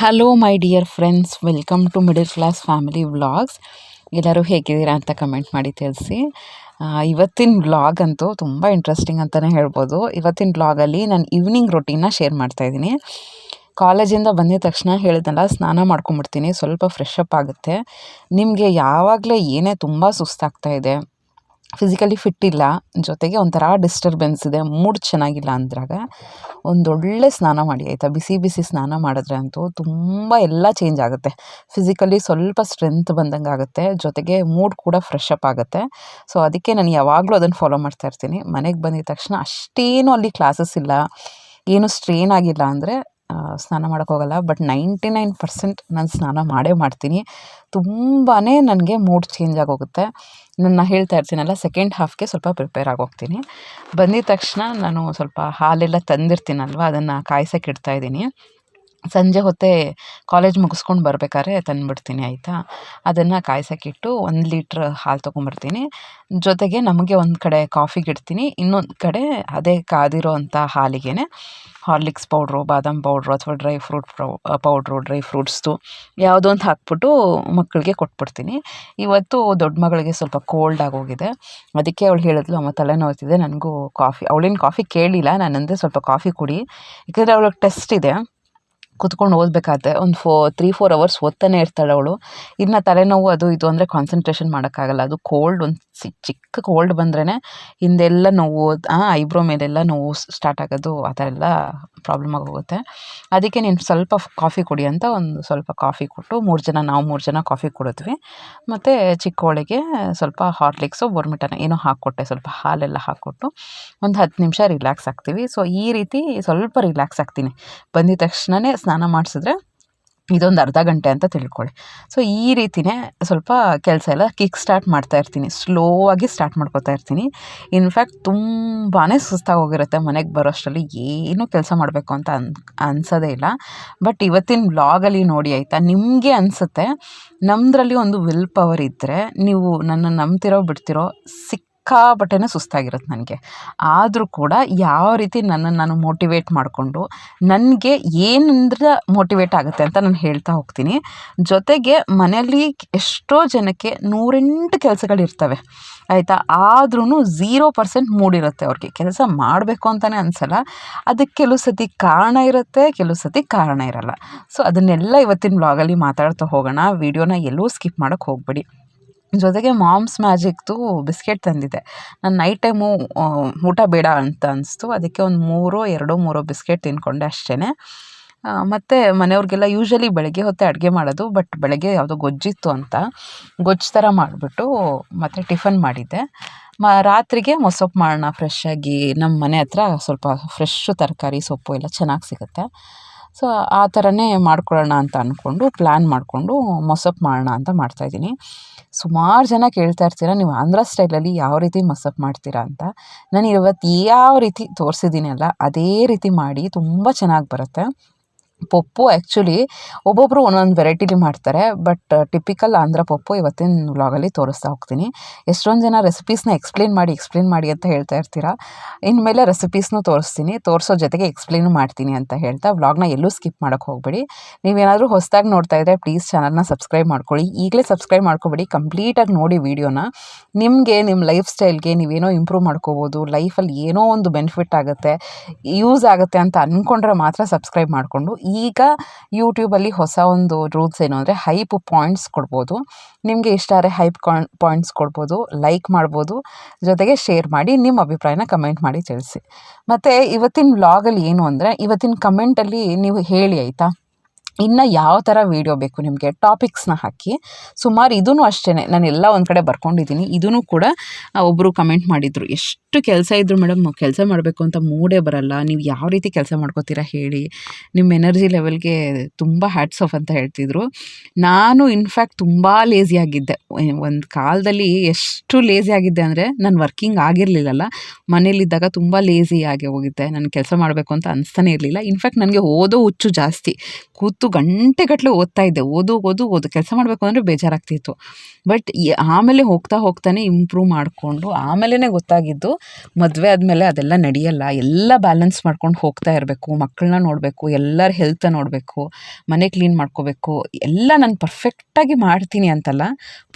Hello my dear friends welcome to middle class family vlogs ಎಲ್ಲರೂ ಹೇಗಿದ್ದೀರಾ ಅಂತ comment ಮಾಡಿ ತಿಳಿಸಿ. ಇವತ್ತಿನ ವ್ಲಾಗ್ ಅಂತೂ ತುಂಬ ಇಂಟ್ರೆಸ್ಟಿಂಗ್ ಅಂತಲೇ ಹೇಳ್ಬೋದು. ಇವತ್ತಿನ ವ್ಲಾಗಲ್ಲಿ ನಾನು ಈವ್ನಿಂಗ್ ರೊಟೀನ್ನ ಶೇರ್ ಮಾಡ್ತಾ ಇದ್ದೀನಿ. ಕಾಲೇಜಿಂದ ಬಂದಿದ ತಕ್ಷಣ ಹೇಳಿದ್ನಲ್ಲ, ಸ್ನಾನ ಮಾಡ್ಕೊಂಬಿಡ್ತೀನಿ ಸ್ವಲ್ಪ ಫ್ರೆಶ್ ಅಪ್ ಆಗುತ್ತೆ. ನಿಮಗೆ ಯಾವಾಗಲೇ ಏನೇ ತುಂಬ ಸುಸ್ತಾಗ್ತಾ ಇದೆ ಫಿಸಿಕಲಿ ಫಿಟ್ ಇಲ್ಲ. ಜೊತೆಗೆ ಒಂಥರ ಡಿಸ್ಟರ್ಬೆನ್ಸ್ ಇದೆ. ಮೂಡ್ ಚೆನ್ನಾಗಿಲ್ಲ ಅಂದಾಗ ಒಂದೊಳ್ಳೆ ಸ್ನಾನ ಮಾಡಿ, ಆಯಿತಾ? ಬಿಸಿ ಬಿಸಿ ಸ್ನಾನ ಮಾಡಿದ್ರೆ ಅಂತೂ ತುಂಬ ಎಲ್ಲ ಚೇಂಜ್ ಆಗುತ್ತೆ. ಫಿಸಿಕಲಿ ಸ್ವಲ್ಪ ಸ್ಟ್ರೆಂತ್ ಬಂದಂಗೆ ಆಗುತ್ತೆ. ಜೊತೆಗೆ ಮೂಡ್ ಕೂಡ ಫ್ರೆಶ್ ಅಪ್ ಆಗುತ್ತೆ. ಸೊ ಅದಕ್ಕೆ ನಾನು ಯಾವಾಗಲೂ ಅದನ್ನು ಫಾಲೋ ಮಾಡ್ತಾ ಇರ್ತೀನಿ. ಮನೆಗೆ ಬಂದಿದ ತಕ್ಷಣ ಅಷ್ಟೇನು ಅಲ್ಲಿ ಕ್ಲಾಸಸ್ ಇಲ್ಲ. ಏನು ಸ್ಟ್ರೇನ್ ಆಗಿಲ್ಲ ಅಂದರೆ ಸ್ನಾನ ಮಾಡೋಕ್ಕೋಗಲ್ಲ ಬಟ್ ನೈಂಟಿ ನೈನ್ ಪರ್ಸೆಂಟ್ ನಾನು ಸ್ನಾನ ಮಾಡೇ ಮಾಡ್ತೀನಿ. ತುಂಬಾ ನನಗೆ ಮೂಡ್ ಚೇಂಜ್ ಆಗೋಗುತ್ತೆ. ನಾನು ಹೇಳ್ತಾ ಇರ್ತೀನಲ್ಲ ಸೆಕೆಂಡ್ ಹಾಫ್ಗೆ ಸ್ವಲ್ಪ ಪ್ರಿಪೇರ್ ಆಗೋಗ್ತೀನಿ. ಬಂದಿದ ತಕ್ಷಣ ನಾನು ಸ್ವಲ್ಪ ಹಾಲೆಲ್ಲ ತಂದಿರ್ತೀನಲ್ವ, ಅದನ್ನು ಕಾಯ್ಸೋಕೆ ಇಡ್ತಾ ಇದ್ದೀನಿ. ಸಂಜೆ ಹೊತ್ತೇ ಕಾಲೇಜ್ ಮುಗಿಸ್ಕೊಂಡು ಬರ್ಬೇಕಾದ್ರೆ ತಂದುಬಿಡ್ತೀನಿ, ಆಯಿತಾ? ಅದನ್ನು ಕಾಯಿಸೋಕ್ಕಿಟ್ಟು ಒಂದು ಲೀಟ್ರ್ ಹಾಲು ತೊಗೊಂಬರ್ತೀನಿ ಜೊತೆಗೆ ನಮಗೆ ಒಂದು ಕಡೆ ಕಾಫಿಗೆ ಇಡ್ತೀನಿ ಇನ್ನೊಂದು ಕಡೆ ಅದೇ ಕಾದಿರೋ ಅಂಥ ಹಾಲಿಗೆ ಹಾರ್ಲಿಕ್ಸ್ ಪೌಡ್ರು, ಬಾದಾಮ್ ಪೌಡ್ರು ಅಥವಾ ಡ್ರೈ ಫ್ರೂಟ್ ಪೌಡ್ರು, ಡ್ರೈ ಫ್ರೂಟ್ಸ್ದು ಯಾವುದೋ ಒಂದು ಹಾಕ್ಬಿಟ್ಟು ಮಕ್ಕಳಿಗೆ ಕೊಟ್ಬಿಡ್ತೀನಿ. ಇವತ್ತು ದೊಡ್ಡ ಮಗಳಿಗೆ ಸ್ವಲ್ಪ ಕೋಲ್ಡ್ ಆಗೋಗಿದೆ. ಅದಕ್ಕೆ ಅವಳು ಹೇಳಿದ್ಲು, ಅಮ್ಮ ತಲೆನೋವ್ತಿದೆ ನನಗೂ ಕಾಫಿ. ಅವಳೇನು ಕಾಫಿ ಕೇಳಿಲ್ಲ ನಾನಂದರೆ ಸ್ವಲ್ಪ ಕಾಫಿ ಕುಡಿ. ಯಾಕಂದರೆ ಅವಳಿಗೆ ಟೆಸ್ಟ್ ಇದೆ. ಕುತ್ಕೊಂಡು ಓದಬೇಕಾದ್ರೆ ಒಂದು ಫೋ ತ್ರೀ ಫೋರ್ ಅವರ್ಸ್ ಓದ್ತಾನೆ ಇರ್ತಾಳೆ ಅವಳು. ಇನ್ನು ತಲೆನೋವು ಅದು ಇದು ಅಂದರೆ ಕಾನ್ಸಂಟ್ರೇಷನ್ ಮಾಡೋಕ್ಕಾಗಲ್ಲ. ಅದು ಕೋಲ್ಡ್ ಒಂದು ಚಿಕ್ಕ ಕೋಲ್ಡ್ ಬಂದ್ರೇ ಹಿಂದೆಲ್ಲ ನೋವು ಐಬ್ರೋ ಮೇಲೆಲ್ಲ ನೋವು ಸ್ಟಾರ್ಟ್ ಆಗೋದು, ಆ ಥರ ಎಲ್ಲ ಪ್ರಾಬ್ಲಮ್ ಆಗೋಗುತ್ತೆ. ಅದಕ್ಕೆ ನೀನು ಸ್ವಲ್ಪ ಕಾಫಿ ಕುಡಿ ಅಂತ ಒಂದು ಸ್ವಲ್ಪ ಕಾಫಿ ಕೊಟ್ಟು ಮೂರು ಜನ, ನಾವು ಮೂರು ಜನ ಕಾಫಿ ಕುಡಿದ್ವಿ. ಮತ್ತು ಚಿಕ್ಕವಳಿಗೆ ಸ್ವಲ್ಪ ಹಾರ್ಲಿಕ್ಸು ಬೋರ್ಮಿಟನ ಏನೋ ಹಾಕ್ಕೊಟ್ಟೆ, ಸ್ವಲ್ಪ ಹಾಲೆಲ್ಲ ಹಾಕ್ಕೊಟ್ಟು ಒಂದು ಹತ್ತು ನಿಮಿಷ ರಿಲ್ಯಾಕ್ಸ್ ಆಗ್ತೀವಿ. ಸೊ ಈ ರೀತಿ ಸ್ವಲ್ಪ ರಿಲ್ಯಾಕ್ಸ್ ಆಗ್ತೀನಿ. ಬಂದಿದ ತಕ್ಷಣವೇ ಸ್ನಾನ ಮಾಡಿಸಿದ್ರೆ ಇದೊಂದು ಅರ್ಧ ಗಂಟೆ ಅಂತ ತಿಳ್ಕೊಳ್ಳಿ. ಸೊ ಈ ರೀತಿಯೇ ಸ್ವಲ್ಪ ಕೆಲಸ ಎಲ್ಲ ಕಿಕ್ ಸ್ಟಾರ್ಟ್ ಮಾಡ್ತಾ ಇರ್ತೀನಿ. ಸ್ಲೋ ಆಗಿ ಸ್ಟಾರ್ಟ್ ಮಾಡ್ಕೋತಾ ಇರ್ತೀನಿ. ಇನ್ಫ್ಯಾಕ್ಟ್ ತುಂಬಾ ಸುಸ್ತಾಗಿ ಹೋಗಿರುತ್ತೆ ಮನೆಗೆ ಬರೋಷ್ಟರಲ್ಲಿ. ಏನೂ ಕೆಲಸ ಮಾಡಬೇಕು ಅಂತ ಅನ್, ಅನ್ಸೋದೇ ಇಲ್ಲ. ಬಟ್ ಇವತ್ತಿನ ಬ್ಲಾಗಲ್ಲಿ ನೋಡಿ ಆಯಿತಾ? ನಿಮಗೆ ಅನಿಸುತ್ತೆ? ನಮ್ಮದ್ರಲ್ಲಿ ಒಂದು ವಿಲ್ ಪವರ್ ಇದ್ದರೆ ನೀವು ನನ್ನ ನಂಬ್ತಿರೋ ಬಿಡ್ತಿರೋ ಸಿಕ್ ಸಿಕ್ಕಾಪಟ್ಟೆನೇ ಸುಸ್ತಾಗಿರುತ್ತೆ ನನಗೆ. ಆದರೂ ಕೂಡ ಯಾವ ರೀತಿ ನನ್ನನ್ನು ನಾನು ಮೋಟಿವೇಟ್ ಮಾಡಿಕೊಂಡು, ನನಗೆ ಏನಂದ್ರ ಮೋಟಿವೇಟ್ ಆಗುತ್ತೆ ಅಂತ ನಾನು ಹೇಳ್ತಾ ಹೋಗ್ತೀನಿ. ಜೊತೆಗೆ ಮನೆಯಲ್ಲಿ ಎಷ್ಟೋ ಜನಕ್ಕೆ ನೂರೆಂಟು ಕೆಲಸಗಳಿರ್ತವೆ, ಆಯಿತಾ? ಆದ್ರೂ ಝೀರೋ ಪರ್ಸೆಂಟ್ ಮೂಡಿರುತ್ತೆ ಅವ್ರಿಗೆ. ಕೆಲಸ ಮಾಡಬೇಕು ಅಂತಲೇ ಅನ್ಸಲ್ಲ. ಅದಕ್ಕೆ ಕೆಲವು ಸತಿ ಕಾರಣ ಇರುತ್ತೆ, ಕೆಲವು ಸತಿ ಕಾರಣ ಇರಲ್ಲ. ಸೊ ಅದನ್ನೆಲ್ಲ ಇವತ್ತಿನ ಬ್ಲಾಗಲ್ಲಿ ಮಾತಾಡ್ತಾ ಹೋಗೋಣ. ವೀಡಿಯೋನ ಎಲ್ಲೂ ಸ್ಕಿಪ್ ಮಾಡೋಕ್ಕೆ ಹೋಗಬೇಡಿ. ಜೊತೆಗೆ ಮಾಮ್ಸ್ ಮ್ಯಾಜಿಕ್ದು ಬಿಸ್ಕೆಟ್ ತಂದಿದ್ದೆ. ನಾನು ನೈಟ್ ಟೈಮು ಊಟ ಬೇಡ ಅಂತ ಅನಿಸ್ತು. ಅದಕ್ಕೆ ಒಂದು ಮೂರೋ, ಎರಡೋ ಮೂರೋ ಬಿಸ್ಕೆಟ್ ತಿಂದ್ಕೊಂಡೆ ಅಷ್ಟೇ ಮತ್ತು ಮನೆಯವ್ರಿಗೆಲ್ಲ ಯೂಶ್ವಲಿ ಬೆಳಗ್ಗೆ ಹೊತ್ತೇ ಅಡುಗೆ ಮಾಡೋದು ಬಟ್ ಬೆಳಗ್ಗೆ ಯಾವುದೋ ಗೊಜ್ಜಿತ್ತು ಅಂತ ಗೊಜ್ಜು ಥರ ಮಾಡಿಬಿಟ್ಟು ಮತ್ತು ಟಿಫನ್ ಮಾಡಿದ್ದೆ. ಮ, ರಾತ್ರಿಗೆ ಮೊಸಪ್ಪು ಮಾಡೋಣ ಫ್ರೆಶ್ಶಾಗಿ ನಮ್ಮ ಮನೆ ಹತ್ರ ಸ್ವಲ್ಪ ಫ್ರೆಶ್ಶು ತರಕಾರಿ, ಸೊಪ್ಪು ಎಲ್ಲ ಚೆನ್ನಾಗಿ ಸಿಗುತ್ತೆ. ಸೊ ಆ ಥರನೇ ಮಾಡ್ಕೊಳ್ಳೋಣ ಅಂತ ಅಂದ್ಕೊಂಡು ಪ್ಲ್ಯಾನ್ ಮಾಡಿಕೊಂಡು ಮೊಸಪ್ಪು ಮಾಡೋಣ ಅಂತ ಮಾಡ್ತಾಯಿದ್ದೀನಿ ಸುಮಾರು ಜನ ಕೇಳ್ತಾ ಇರ್ತೀರ, ನೀವು ಆಂಧ್ರ ಸ್ಟೈಲಲ್ಲಿ ಯಾವ ರೀತಿ ಮಸಪ್ ಮಾಡ್ತೀರಾ ಅಂತ. ನಾನು ಇವತ್ತು ಯಾವ ರೀತಿ ತೋರಿಸಿದ್ದೀನಲ್ಲ ಅದೇ ರೀತಿ ಮಾಡಿ ತುಂಬ ಚೆನ್ನಾಗಿ ಬರುತ್ತೆ. ಪಪ್ಪು ಆ್ಯಕ್ಚುಲಿ ಒಬ್ಬೊಬ್ಬರು ಒಂದೊಂದು ವೆರೈಟಿಲಿ ಮಾಡ್ತಾರೆ ಬಟ್ ಟಿಪಿಕಲ್ ಆಂಧ್ರ ಪಪ್ಪು ಇವತ್ತಿನ ವ್ಲಾಗಲ್ಲಿ ತೋರಿಸ್ತಾ ಹೋಗ್ತೀನಿ. ಎಷ್ಟೊಂದು ಜನ ರೆಸಿಪೀಸ್ನ ಎಕ್ಸ್ಪ್ಲೇನ್ ಮಾಡಿ ಎಕ್ಸ್ಪ್ಲೇನ್ ಮಾಡಿ ಅಂತ ಹೇಳ್ತಾ ಇರ್ತೀರಾ? ಇನ್ಮೇಲೆ ರೆಸಿಪೀಸ್ನೂ ತೋರಿಸ್ತೀನಿ. ತೋರಿಸೋ ಜೊತೆಗೆ ಎಕ್ಸ್ಪ್ಲೇನು ಮಾಡ್ತೀನಿ ಅಂತ ಹೇಳ್ತಾ ವ್ಲಾಗ್ನ ಎಲ್ಲೂ ಸ್ಕಿಪ್ ಮಾಡೋಕ್ಕೆ ಹೋಗಬೇಡಿ. ನೀವೇನಾದರೂ ಹೊಸದಾಗಿ ನೋಡ್ತಾ ಇದ್ದರೆ ಪ್ಲೀಸ್ ಚಾನಲ್ನ ಸಬ್ಸ್ಕ್ರೈಬ್ ಮಾಡ್ಕೊಳ್ಳಿ. ಈಗಲೇ ಸಬ್ಸ್ಕ್ರೈಬ್ ಮಾಡ್ಕೊಬೇಡಿ. ಕಂಪ್ಲೀಟಾಗಿ ನೋಡಿ ವೀಡಿಯೋನ ನಿಮಗೆ ನಿಮ್ಮ ಲೈಫ್ ಸ್ಟೈಲ್ಗೆ ನೀವೇನೋ ಇಂಪ್ರೂವ್ ಮಾಡ್ಕೋಬೋದು. ಲೈಫಲ್ಲಿ ಏನೋ ಒಂದು ಬೆನಿಫಿಟ್ ಆಗುತ್ತೆ. ಯೂಸ್ ಆಗುತ್ತೆ ಅಂತ ಅಂದ್ಕೊಂಡ್ರೆ ಮಾತ್ರ ಸಬ್ಸ್ಕ್ರೈಬ್ ಮಾಡಿಕೊಂಡು. ಈಗ ಯೂಟ್ಯೂಬಲ್ಲಿ ಹೊಸ ಒಂದು ರೂಲ್ಸ್ ಏನು ಅಂದರೆ ಹೈಪ್ ಪಾಯಿಂಟ್ಸ್ ಕೊಡ್ಬೋದು. ನಿಮಗೆ ಇಷ್ಟ ಆದರೆ ಹೈಪ್ ಪಾಯಿಂಟ್ಸ್ ಕೊಡ್ಬೋದು ಲೈಕ್ ಮಾಡ್ಬೋದು, ಜೊತೆಗೆ ಶೇರ್ ಮಾಡಿ ನಿಮ್ಮ ಅಭಿಪ್ರಾಯನ ಕಮೆಂಟ್ ಮಾಡಿ ತಿಳಿಸಿ. ಮತ್ತು ಇವತ್ತಿನ ವ್ಲಾಗಲ್ಲಿ ಏನು ಅಂದರೆ ಇವತ್ತಿನ ಕಮೆಂಟಲ್ಲಿ ನೀವು ಹೇಳಿ ಆಯಿತಾ? ಇನ್ನು ಯಾವ ಥರ ವೀಡಿಯೋ ಬೇಕು ನಿಮಗೆ? ಟಾಪಿಕ್ಸ್ನ ಹಾಕಿ. ಸುಮಾರು ಇದೂ ಅಷ್ಟೇ ನಾನು ಎಲ್ಲ ಒಂದು ಕಡೆ ಬರ್ಕೊಂಡಿದ್ದೀನಿ ಇದೂ ಕೂಡ ಒಬ್ಬರು ಕಮೆಂಟ್ ಮಾಡಿದರು. ಎಷ್ಟು ಕೆಲಸ ಇದ್ದರು ಮೇಡಮ್ ಕೆಲಸ ಮಾಡಬೇಕು ಅಂತ ಮೂಡೇ ಬರಲ್ಲ. ನೀವು ಯಾವ ರೀತಿ ಕೆಲಸ ಮಾಡ್ಕೋತೀರಾ ಹೇಳಿ. ನಿಮ್ಮ ಎನರ್ಜಿ ಲೆವೆಲ್ಗೆ ತುಂಬ ಹ್ಯಾಟ್ಸ್ ಆಫ್ ಅಂತ ಹೇಳ್ತಿದ್ರು. ನಾನು ಇನ್ಫ್ಯಾಕ್ಟ್ ತುಂಬ ಲೇಸಿ ಆಗಿದ್ದೆ. ಒಂದು ಕಾಲದಲ್ಲಿ ಎಷ್ಟು ಲೇಸಿ ಆಗಿದ್ದೆ ಅಂದರೆ ನಾನು ವರ್ಕಿಂಗ್ ಆಗಿರಲಿಲ್ಲಲ್ಲ. ಮನೇಲಿದ್ದಾಗ ತುಂಬ ಆಗಿ ಹೋಗಿದ್ದೆ. ನಾನು ಕೆಲಸ ಮಾಡಬೇಕು ಅಂತ ಅನಿಸ್ತಾನೆ ಇರಲಿಲ್ಲ. ಇನ್ಫ್ಯಾಕ್ಟ್ ನನಗೆ ಓದೋ ಹುಚ್ಚು ಜಾಸ್ತಿ. ಕೂತು ಗಂಟೆಗಟ್ಟಲೆ ಓದ್ತಾ ಇದ್ದೆ. ಓದು ಓದು ಓದು. ಕೆಲಸ ಮಾಡಬೇಕು ಅಂದರೆ ಬೇಜಾರಾಗ್ತಿತ್ತು. ಬಟ್ ಆಮೇಲೆ ಹೋಗ್ತಾ ಹೋಗ್ತಾನೆ ಇಂಪ್ರೂವ್ ಮಾಡಿಕೊಂಡು ಆಮೇಲೆ ಗೊತ್ತಾಗಿದ್ದು ಮದುವೆ ಆದಮೇಲೆ ಅದೆಲ್ಲ ನಡೆಯಲ್ಲ. ಎಲ್ಲ ಬ್ಯಾಲೆನ್ಸ್ ಮಾಡ್ಕೊಂಡು ಹೋಗ್ತಾ ಇರಬೇಕು. ಮಕ್ಕಳನ್ನ ನೋಡಬೇಕು, ಎಲ್ಲರ ಹೆಲ್ತ್ ನೋಡಬೇಕು, ಮನೆ ಕ್ಲೀನ್ ಮಾಡ್ಕೋಬೇಕು. ಎಲ್ಲ ನಾನು ಪರ್ಫೆಕ್ಟಾಗಿ ಮಾಡ್ತೀನಿ ಅಂತಲ್ಲ.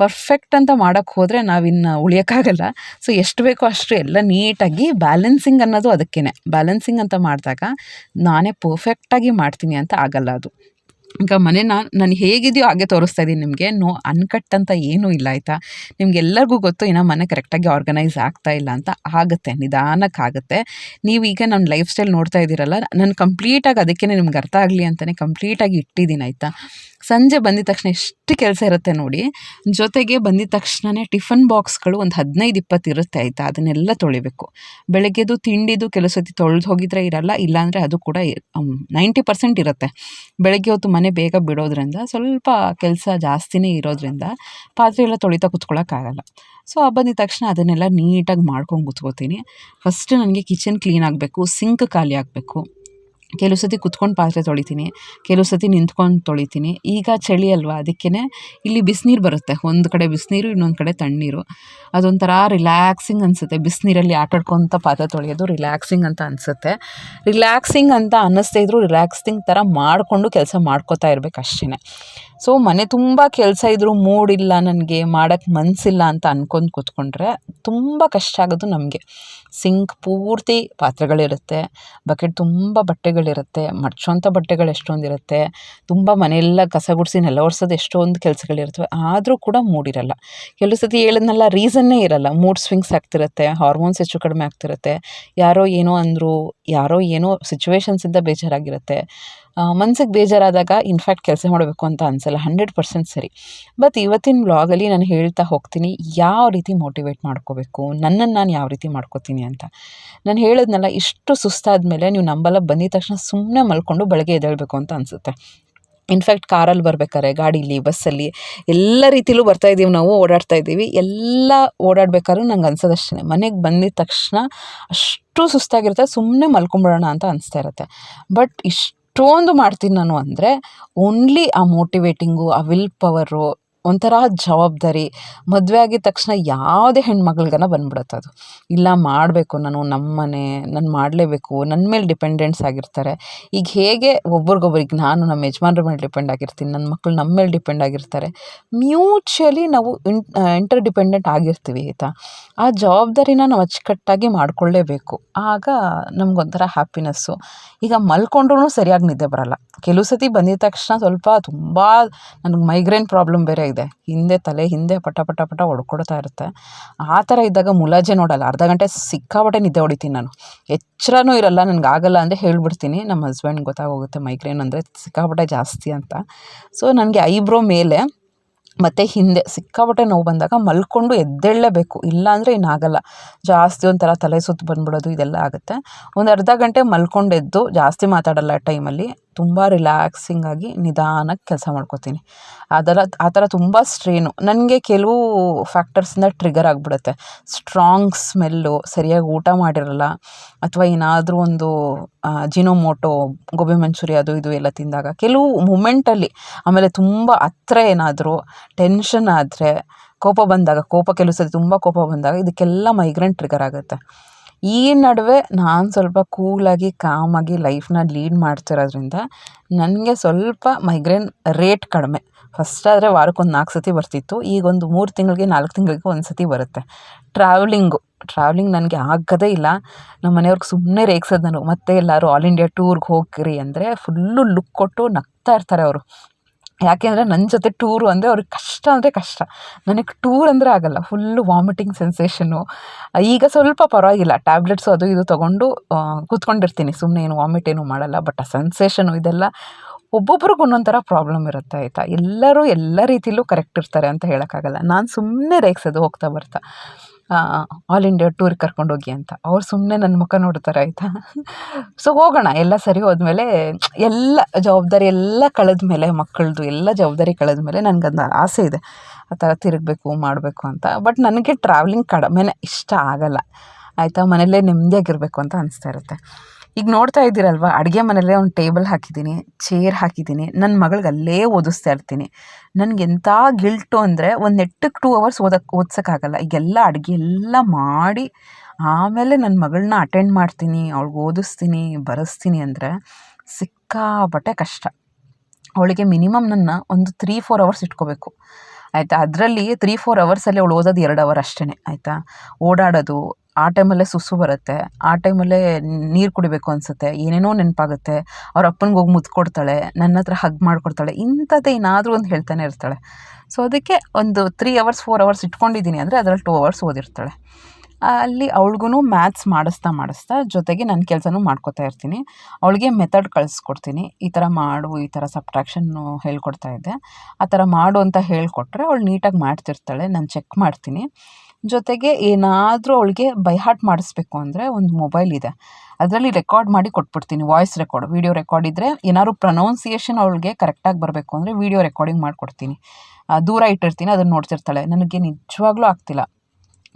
ಪರ್ಫೆಕ್ಟ್ ಅಂತ ಮಾಡೋಕ್ಕೆ ಹೋದರೆ ನಾವಿನ್ನು ಉಳಿಯೋಕ್ಕಾಗಲ್ಲ. ಸೊ ಎಷ್ಟು ಬೇಕೋ ಅಷ್ಟು ಎಲ್ಲ ನೀಟಾಗಿ ಬ್ಯಾಲೆನ್ಸಿಂಗ್ ಅನ್ನೋದು ಅದಕ್ಕೇ ಬ್ಯಾಲೆನ್ಸಿಂಗ್ ಅಂತ ಮಾಡಿದಾಗ ನಾನೇ ಪರ್ಫೆಕ್ಟಾಗಿ ಮಾಡ್ತೀನಿ ಅಂತ ಆಗಲ್ಲ ಅದು. ಈಗ ಮನೇನ ನಾನು ಹೇಗಿದೆಯೋ ಹಾಗೆ ತೋರಿಸ್ತಾ ಇದ್ದೀನಿ ನಿಮಗೆ. ನೋ ಅನ್ಕಟ್ ಅಂತ ಏನೂ ಇಲ್ಲ ಆಯಿತಾ? ನಿಮ್ಗೆಲ್ಲರಿಗೂ ಗೊತ್ತು ಇನ್ನೂ ಮನೆ ಕರೆಕ್ಟಾಗಿ ಆರ್ಗನೈಸ್ ಆಗ್ತಾ ಇಲ್ಲ ಅಂತ ಆಗುತ್ತೆ ನಿಧಾನಕ್ಕೆ ಆಗುತ್ತೆ ನೀವು ಈಗ ನನ್ನ ಲೈಫ್ ಸ್ಟೈಲ್ ನೋಡ್ತಾ ಇದ್ದೀರಲ್ಲ, ನಾನು ಕಂಪ್ಲೀಟಾಗಿ ಅದಕ್ಕೇ ನಿಮ್ಗೆ ಅರ್ಥ ಆಗಲಿ ಅಂತಲೇ ಕಂಪ್ಲೀಟಾಗಿ ಇಟ್ಟಿದ್ದೀನಿ ಆಯಿತಾ? ಸಂಜೆ ಬಂದಿದ ತಕ್ಷಣ ಎಷ್ಟು ಕೆಲಸ ಇರುತ್ತೆ ನೋಡಿ. ಜೊತೆಗೆ ಬಂದಿದ ತಕ್ಷಣವೇ ಟಿಫನ್ ಬಾಕ್ಸ್ಗಳು ಒಂದು ಹದಿನೈದು ಇಪ್ಪತ್ತು ಇರುತ್ತೆ ಆಯಿತಾ, ಅದನ್ನೆಲ್ಲ ತೊಳಿಬೇಕು. ಬೆಳಗ್ಗೆದು ತಿಂಡಿದು ಕೆಲವು ಸತಿ ತೊಳೆದು ಹೋಗಿದ್ರೆ ಇರಲ್ಲ, ಇಲ್ಲಾಂದರೆ ಅದು ಕೂಡ ನೈಂಟಿ ಪರ್ಸೆಂಟ್ ಇರುತ್ತೆ. ಬೆಳಗ್ಗೆ ಹೊತ್ತು ಮನೆ ಬೇಗ ಬಿಡೋದ್ರಿಂದ, ಸ್ವಲ್ಪ ಕೆಲಸ ಜಾಸ್ತಿನೇ ಇರೋದ್ರಿಂದ ಪಾತ್ರೆ ಎಲ್ಲ ತೊಳಿತಾ ಕುತ್ಕೊಳ್ಳೋಕ್ಕಾಗಲ್ಲ ಸೊ ಬಂದಿದ ತಕ್ಷಣ ಅದನ್ನೆಲ್ಲ ನೀಟಾಗಿ ಮಾಡ್ಕೊಂಡು ಕುತ್ಕೋತೀನಿ. ಫಸ್ಟ್ ನನಗೆ ಕಿಚನ್ ಕ್ಲೀನ್ ಆಗಬೇಕು, ಸಿಂಕ್ ಖಾಲಿ ಆಗಬೇಕು. ಕೆಲವು ಸತಿ ಕುತ್ಕೊಂಡು ಪಾತ್ರೆ ತೊಳಿತೀನಿ, ಕೆಲವು ಸತಿ ನಿಂತ್ಕೊಂಡು ತೊಳಿತೀನಿ. ಈಗ ಚಳಿ ಅಲ್ವಾ ಅದಕ್ಕೇ ಇಲ್ಲಿ ಬಿಸಿನೀರು ಬರುತ್ತೆ. ಒಂದು ಕಡೆ ಬಿಸಿನೀರು, ಇನ್ನೊಂದು ಕಡೆ ತಣ್ಣೀರು. ಅದೊಂಥರ ರಿಲ್ಯಾಕ್ಸಿಂಗ್ ಅನಿಸುತ್ತೆ. ಬಿಸಿನೀರಲ್ಲಿ ಆಟಾಡ್ಕೊತ ಪಾತ್ರೆ ತೊಳೆಯೋದು ರಿಲ್ಯಾಕ್ಸಿಂಗ್ ಅಂತ ಅನಿಸುತ್ತೆ. ರಿಲ್ಯಾಕ್ಸಿಂಗ್ ಅಂತ ಅನ್ನಿಸ್ದೇ ಇದ್ದರೂ ರಿಲ್ಯಾಕ್ಸಿಂಗ್ ಥರ ಮಾಡಿಕೊಂಡು ಕೆಲಸ ಮಾಡ್ಕೋತಾ ಇರಬೇಕು ಅಷ್ಟೇ ಸೊ ಮನೆ ತುಂಬ ಕೆಲಸ ಇದ್ದರೂ ಮೂಡಿಲ್ಲ, ನನಗೆ ಮಾಡೋಕ್ಕೆ ಮನಸ್ಸಿಲ್ಲ ಅಂತ ಅನ್ಕೊಂಡು ಕೂತ್ಕೊಂಡ್ರೆ ತುಂಬ ಕಷ್ಟ ಆಗೋದು ನಮಗೆ. ಸಿಂಕ್ ಪೂರ್ತಿ ಪಾತ್ರೆಗಳಿರುತ್ತೆ, ಬಕೆಟ್ ತುಂಬ ಬಟ್ಟೆಗಳಿರುತ್ತೆ, ಮಡ್ಚೋಂಥ ಬಟ್ಟೆಗಳು ಎಷ್ಟೊಂದಿರುತ್ತೆ, ತುಂಬ ಮನೆಯೆಲ್ಲ ಕಸ ಗುಡಿಸಿ ನೆಲ ಒರೆಸೋದು ಎಷ್ಟೊಂದು ಕೆಲಸಗಳಿರುತ್ತವೆ ಆದರೂ ಕೂಡ ಮೂಡಿರಲ್ಲ. ಕೆಲವು ಸತಿ ಹೇಳಿದ್ನಲ್ಲ, ರೀಸನ್ನೇ ಇರಲ್ಲ. ಮೂಡ್ ಸ್ವಿಂಗ್ಸ್ ಆಗ್ತಿರುತ್ತೆ, ಹಾರ್ಮೋನ್ಸ್ ಹೆಚ್ಚು ಕಡಿಮೆ ಆಗ್ತಿರುತ್ತೆ, ಯಾರೋ ಏನೋ ಅಂದರು, ಯಾರೋ ಏನೋ ಸಿಚುವೇಶನ್ಸಿಂದ ಬೇಜಾರಾಗಿರುತ್ತೆ ಮನ್ಸಿಗೆ ಬೇಜಾರಾದಾಗ ಇನ್ಫ್ಯಾಕ್ಟ್ ಕೆಲಸ ಮಾಡಬೇಕು ಅಂತ ಅನಿಸಲ್ಲ. ಹಂಡ್ರೆಡ್ ಪರ್ಸೆಂಟ್ ಸರಿ. ಬಟ್ ಇವತ್ತಿನ ವ್ಲಾಗಲ್ಲಿ ನಾನು ಹೇಳ್ತಾ ಹೋಗ್ತೀನಿ, ಯಾವ ರೀತಿ ಮೋಟಿವೇಟ್ ಮಾಡ್ಕೋಬೇಕು? ನನ್ನನ್ನು ನಾನು ಯಾವ ರೀತಿ ಮಾಡ್ಕೋತೀನಿ ಅಂತ. ನಾನು ಹೇಳಿದ್ನಲ್ಲ, ಇಷ್ಟು ಸುಸ್ತಾದ ಮೇಲೆ ನೀವು ನಂಬಲ್ಲ, ಬಂದಿದ ತಕ್ಷಣ ಸುಮ್ಮನೆ ಮಲ್ಕೊಂಡು ಬೆಳಗ್ಗೆ ಎದ್ದೇಳಬೇಕು ಅಂತ ಅನಿಸುತ್ತೆ. ಇನ್ಫ್ಯಾಕ್ಟ್ ಕಾರಲ್ಲಿ ಬರ್ಬೇಕಾರೆ ಗಾಡೀಲಿ, ಬಸ್ಸಲ್ಲಿ, ಎಲ್ಲ ರೀತಿಲೂ ಬರ್ತಾ ಇದ್ದೀವಿ ನಾವು, ಓಡಾಡ್ತಾ ಇದ್ದೀವಿ. ಎಲ್ಲ ಓಡಾಡಬೇಕಾದ್ರೂ ನಂಗೆ ಅನ್ಸೋದಷ್ಟೇ ಮನೆಗೆ ಬಂದಿದ ತಕ್ಷಣ ಅಷ್ಟು ಸುಸ್ತಾಗಿರುತ್ತೆ ಸುಮ್ಮನೆ ಮಲ್ಕೊಂಬಿಡೋಣ ಅಂತ ಅನಿಸ್ತಾ ಇರುತ್ತೆ. ಬಟ್ ಇಷ್ಟು ಎಷ್ಟೊಂದು ಮಾಡ್ತೀನಿ ನಾನು ಅಂದರೆ ಓನ್ಲಿ ಆ ಮೋಟಿವೇಟಿಂಗು ಆ ವಿಲ್ ಪವರು ಒಂಥರ ಜವಾಬ್ದಾರಿ. ಮದುವೆ ಆಗಿದ ತಕ್ಷಣ ಯಾವುದೇ ಹೆಣ್ಮಗಳಿಗನ ಬಂದ್ಬಿಡುತ್ತೆ ಅದು. ಇಲ್ಲ, ಮಾಡಬೇಕು, ನಾನು ನಮ್ಮನೆ, ನಾನು ಮಾಡಲೇಬೇಕು ನನ್ನ ಮೇಲೆ ಡಿಪೆಂಡೆಂಟ್ಸ್ ಆಗಿರ್ತಾರೆ. ಈಗ ಹೇಗೆ ಒಬ್ರಿಗೊಬ್ರಿಗೆ, ನಾನು ನಮ್ಮ ಯಜಮಾನ್ರ ಮೇಲೆ ಡಿಪೆಂಡ್ ಆಗಿರ್ತೀನಿ ನನ್ನ ಮಕ್ಕಳು ನಮ್ಮ ಮೇಲೆ ಡಿಪೆಂಡ್ ಆಗಿರ್ತಾರೆ, ಮ್ಯೂಚುವಲಿ ನಾವು ಇಂಟರ್ ಡಿಪೆಂಡೆಂಟ್ ಆಗಿರ್ತೀವಿ, ಆಯಿತಾ? ಆ ಜವಾಬ್ದಾರಿನ ನಾವು ಅಚ್ಚುಕಟ್ಟಾಗಿ ಮಾಡಿಕೊಳ್ಳೇಬೇಕು. ಆಗ ನಮಗೊಂಥರ ಹ್ಯಾಪಿನೆಸ್ಸು. ಈಗ ಮಲ್ಕೊಂಡ್ರೂ ಸರಿಯಾಗಿ ನಿದ್ದೆ ಬರೋಲ್ಲ. ಕೆಲವು ಸತಿ ಬಂದಿದ ತಕ್ಷಣ ಸ್ವಲ್ಪ ತುಂಬ ನನಗೆ ಮೈಗ್ರೇನ್ ಪ್ರಾಬ್ಲಮ್ ಬೇರೆ ಇದೆ. ಹಿಂದೆ ತಲೆ, ಹಿಂದೆ ಪಟ ಪಟ ಪಟ ಹೊಡ್ಕೊಡ್ತಾ ಇರುತ್ತೆ. ಆ ಥರ ಇದ್ದಾಗ ಮುಲಾಜೆ ನೋಡಲ್ಲ. ಅರ್ಧ ಗಂಟೆ ಸಿಕ್ಕಾಪಟ್ಟೆ ನಿದ್ದೆ ಹೊಡಿತೀನಿ ನಾನು. ಎಚ್ಚರನೂ ಇರಲ್ಲ, ನನಗೆ ಆಗಲ್ಲ ಅಂದರೆ ಹೇಳ್ಬಿಡ್ತೀನಿ. ನಮ್ಮ ಹಸ್ಬೆಂಡ್ ಗೊತ್ತಾಗೋಗುತ್ತೆ ಮೈಗ್ರೇನ್ ಅಂದರೆ ಸಿಕ್ಕಾಪಟ್ಟೆ ಜಾಸ್ತಿ ಅಂತ. ಸೊ ನನಗೆ ಐಬ್ರೋ ಮೇಲೆ ಮತ್ತು ಹಿಂದೆ ಸಿಕ್ಕಾಪಟ್ಟೆ ನೋವು ಬಂದಾಗ ಮಲ್ಕೊಂಡು ಎದ್ದೇಳಲೇಬೇಕು. ಇಲ್ಲಾಂದರೆ ಇನ್ನಾಗಲ್ಲ. ಜಾಸ್ತಿ ಒಂಥರ ತಲೆ ಸುತ್ತು ಬಂದ್ಬಿಡೋದು ಇದೆಲ್ಲ ಆಗುತ್ತೆ. ಒಂದು ಅರ್ಧ ಗಂಟೆ ಮಲ್ಕೊಂಡೆದ್ದು ಜಾಸ್ತಿ ಮಾತಾಡಲ್ಲ ಟೈಮಲ್ಲಿ ತುಂಬ ರಿಲ್ಯಾಕ್ಸಿಂಗ್ ಆಗಿ ನಿಧಾನಕ್ಕೆ ಕೆಲಸ ಮಾಡ್ಕೋತೀನಿ. ಅದರ ಆ ಥರ ತುಂಬ ಸ್ಟ್ರೇನು. ನನಗೆ ಕೆಲವು ಫ್ಯಾಕ್ಟರ್ಸಿಂದ ಟ್ರಿಗರ್ ಆಗಿಬಿಡುತ್ತೆ. ಸ್ಟ್ರಾಂಗ್ ಸ್ಮೆಲ್ಲು, ಸರಿಯಾಗಿ ಊಟ ಮಾಡಿರಲ್ಲ, ಅಥವಾ ಏನಾದರೂ ಒಂದು ಜಿನೋಮೋಟೋ ಗೋಬಿ ಮಂಚೂರಿ ಅದು ಇದು ಎಲ್ಲ ತಿಂದಾಗ ಕೆಲವು ಮೂಮೆಂಟಲ್ಲಿ ಆಮೇಲೆ ತುಂಬ ಹತ್ರ ಏನಾದರೂ ಟೆನ್ಷನ್ ಆದರೆ ಕೋಪ ಬಂದಾಗ, ಕೋಪ ಕೆಲವು ಸರ್ತಿ ತುಂಬ ಕೋಪ ಬಂದಾಗ ಇದಕ್ಕೆಲ್ಲ ಮೈಗ್ರೇನ್ ಟ್ರಿಗರ್ ಆಗುತ್ತೆ. ಈ ನಡುವೆ ನಾನು ಸ್ವಲ್ಪ ಕೂಲಾಗಿ ಕಾಮಾಗಿ ಲೈಫ್ನ ಲೀಡ್ ಮಾಡ್ತಿರೋದ್ರಿಂದ ನನಗೆ ಸ್ವಲ್ಪ ಮೈಗ್ರೇನ್ ರೇಟ್ ಕಡಿಮೆ. ಫಸ್ಟ್ ಆದರೆ ವಾರಕ್ಕೊಂದು ನಾಲ್ಕು ಸತಿ ಬರ್ತಿತ್ತು ಈಗ ಒಂದು ಮೂರು ತಿಂಗಳಿಗೆ ನಾಲ್ಕು ತಿಂಗಳಿಗೆ ಒಂದು ಸತಿ ಬರುತ್ತೆ ಟ್ರಾವೆಲಿಂಗು ಟ್ರಾವೆಲಿಂಗ್ ನನಗೆ ಆಗೋದೇ ಇಲ್ಲ. ನಮ್ಮ ಮನೆಯವ್ರಿಗೆ ಸುಮ್ಮನೆ ರೇಗಿಸೋದು ನಾನು. ಮತ್ತೆ ಎಲ್ಲರೂ ಆಲ್ ಇಂಡಿಯಾ ಟೂರ್ಗೆ ಹೋಗ್ರಿ ಅಂದರೆ ಫುಲ್ಲು ಲುಕ್ ಕೊಟ್ಟು ನಗ್ತಾ ಇರ್ತಾರೆ ಅವರು. ಯಾಕೆ ಅಂದರೆ ನನ್ನ ಜೊತೆ ಟೂರು ಅಂದರೆ ಅವ್ರಿಗೆ ಕಷ್ಟ ಅಂದರೆ ಕಷ್ಟ. ನನಗೆ ಟೂರ್ ಅಂದರೆ ಆಗೋಲ್ಲ. ಫುಲ್ಲು ವಾಮಿಟಿಂಗ್ ಸೆನ್ಸೇಷನು ಈಗ ಸ್ವಲ್ಪ ಪರವಾಗಿಲ್ಲ. ಟ್ಯಾಬ್ಲೆಟ್ಸು ಅದು ಇದು ತೊಗೊಂಡು ಕೂತ್ಕೊಂಡಿರ್ತೀನಿ. ಸುಮ್ಮನೆ ಏನು ವಾಮಿಟ್ ಏನು ಮಾಡೋಲ್ಲ. ಬಟ್ ಆ ಸೆನ್ಸೇಷನು ಇದೆಲ್ಲ ಒಬ್ಬೊಬ್ರಿಗೆ ಒಂದೊಂದು ಪ್ರಾಬ್ಲಮ್ ಇರುತ್ತೆ ಆಯಿತಾ? ಎಲ್ಲರೂ ಎಲ್ಲ ರೀತಿಲೂ ಕರೆಕ್ಟ್ ಇರ್ತಾರೆ ಅಂತ ಹೇಳೋಕ್ಕಾಗಲ್ಲ. ನಾನು ಸುಮ್ಮನೆ ರೇಗಿಸೋದು ಹೋಗ್ತಾ ಬರ್ತಾ. ಆಲ್ ಇಂಡಿಯಾ ಟೂರಿಗೆ ಕರ್ಕೊಂಡೋಗಿ ಅಂತ. ಅವ್ರು ಸುಮ್ಮನೆ ನನ್ನ ಮುಖ ನೋಡ್ತಾರೆ, ಆಯಿತಾ? ಸೊ ಹೋಗೋಣ. ಎಲ್ಲ ಸರಿ ಹೋದ್ಮೇಲೆ ಎಲ್ಲ ಜವಾಬ್ದಾರಿ ಎಲ್ಲ ಕಳೆದ ಮೇಲೆ ಮಕ್ಕಳದು ಎಲ್ಲ ಜವಾಬ್ದಾರಿ ಕಳೆದ ಮೇಲೆ ನನಗೊಂದು ಆಸೆ ಇದೆ. ಆ ಥರ ತಿರುಗಬೇಕು, ಮಾಡಬೇಕು ಅಂತ. ಬಟ್ ನನಗೆ ಟ್ರಾವೆಲಿಂಗ್ ಕಡಿಮೆನೇ ಇಷ್ಟ ಆಗೋಲ್ಲ. ಆಯಿತಾ? ಮನೆಯಲ್ಲೇ ನೆಮ್ಮದಿಯಾಗಿರಬೇಕು ಅಂತ ಅನಿಸ್ತಾ ಇರುತ್ತೆ. ಈಗ ನೋಡ್ತಾ ಇದ್ದೀರಲ್ವ, ಅಡುಗೆ ಮನೆಯಲ್ಲೇ ಒಂದು ಟೇಬಲ್ ಹಾಕಿದ್ದೀನಿ, ಚೇರ್ ಹಾಕಿದ್ದೀನಿ ನನ್ನ ಮಗಳಿಗೆ ಅಲ್ಲೇ ಓದಿಸ್ತಾ ಇರ್ತೀನಿ. ನನಗೆ ಎಂಥ ಗಿಲ್ಟು ಅಂದರೆ ಒಂದು ನೆಟ್ಟಕ್ಕೆ ಟೂ ಅವರ್ಸ್ ಓದಕ್ಕೆ ಓದ್ಸೋಕ್ಕಾಗಲ್ಲ. ಈಗೆಲ್ಲ ಅಡುಗೆ ಎಲ್ಲ ಮಾಡಿ ಆಮೇಲೆ ನನ್ನ ಮಗಳನ್ನ ಅಟೆಂಡ್ ಮಾಡ್ತೀನಿ, ಅವಳಿಗೆ ಓದಿಸ್ತೀನಿ, ಬರೆಸ್ತೀನಿ ಅಂದರೆ ಸಿಕ್ಕಾಪಟ್ಟೆ ಕಷ್ಟ. ಅವಳಿಗೆ ಮಿನಿಮಮ್ ನನ್ನ ಒಂದು ತ್ರೀ ಫೋರ್ ಅವರ್ಸ್ ಇಟ್ಕೋಬೇಕು. ಆಯಿತಾ? ಅದರಲ್ಲಿ ತ್ರೀ ಫೋರ್ ಅವರ್ಸಲ್ಲಿ ಅವಳು ಓದೋದು ಎರಡು ಅವರ್ ಅಷ್ಟೇ ಆಯಿತಾ? ಓಡಾಡೋದು ಆ ಟೈಮಲ್ಲೇ ಸುಸ್ಸು ಬರುತ್ತೆ. ಆ ಟೈಮಲ್ಲೇ ನೀರು ಕುಡಿಬೇಕು ಅನಿಸುತ್ತೆ. ಏನೇನೋ ನೆನಪಾಗುತ್ತೆ. ಅವ್ರ ಅಪ್ಪನಿಗೆ ಹೋಗಿ ಮುದ್ದು ಕೊಡ್ತಾಳೆ ನನ್ನ ಹತ್ರ ಹಗ್ ಮಾಡಿಕೊಡ್ತಾಳೆ, ಇಂಥದ್ದೇ ಏನಾದರೂ ಒಂದು ಹೇಳ್ತಾನೆ ಇರ್ತಾಳೆ. ಸೊ ಅದಕ್ಕೆ ಒಂದು ತ್ರೀ ಅವರ್ಸ್ ಫೋರ್ ಅವರ್ಸ್ ಇಟ್ಕೊಂಡಿದ್ದೀನಿ ಅಂದರೆ ಅದರಲ್ಲಿ ಟೂ ಅವರ್ಸ್ ಓದಿರ್ತಾಳೆ. ಅಲ್ಲಿ ಅವ್ಳಿಗೂ ಮ್ಯಾಥ್ಸ್ ಮಾಡಿಸ್ತಾ ಮಾಡಿಸ್ತಾ ಜೊತೆಗೆ ನನ್ನ ಕೆಲಸನೂ ಮಾಡ್ಕೋತಾ ಇರ್ತೀನಿ. ಅವಳಿಗೆ ಮೆಥಡ್ ಕಳಿಸ್ಕೊಡ್ತೀನಿ. ಈ ಥರ ಮಾಡು, ಈ ಥರ ಸಬ್ಟ್ರಾಕ್ಷನ್ನು ಹೇಳ್ಕೊಡ್ತಾ ಇದ್ದೆ. ಆ ಥರ ಮಾಡು ಅಂತ ಹೇಳಿಕೊಟ್ರೆ ಅವಳು ನೀಟಾಗಿ ಮಾಡ್ತಿರ್ತಾಳೆ. ನಾನು ಚೆಕ್ ಮಾಡ್ತೀನಿ. ಜೊತೆಗೆ ಏನಾದರೂ ಅವಳಿಗೆ ಬೈ ಮಾಡಿಸ್ಬೇಕು ಅಂದರೆ ಒಂದು ಮೊಬೈಲ್ ಇದೆ. ಅದರಲ್ಲಿ ರೆಕಾರ್ಡ್ ಮಾಡಿ ಕೊಟ್ಬಿಡ್ತೀನಿ ವಾಯ್ಸ್ ರೆಕಾರ್ಡ್ ವೀಡಿಯೋ ರೆಕಾರ್ಡ್ ಇದ್ದರೆ ಏನಾದ್ರು ಪ್ರೊನೌನ್ಸಿಯೇಷನ್ ಅವಳಿಗೆ ಕರೆಕ್ಟಾಗಿ ಬರಬೇಕು ಅಂದರೆ ವೀಡಿಯೋ ರೆಕಾರ್ಡಿಂಗ್ ಮಾಡಿಕೊಡ್ತೀನಿ. ದೂರ ಇಟ್ಟಿರ್ತೀನಿ, ಅದನ್ನು ನೋಡ್ತಿರ್ತಾಳೆ. ನನಗೆ ನಿಜವಾಗ್ಲೂ ಆಗ್ತಿಲ್ಲ.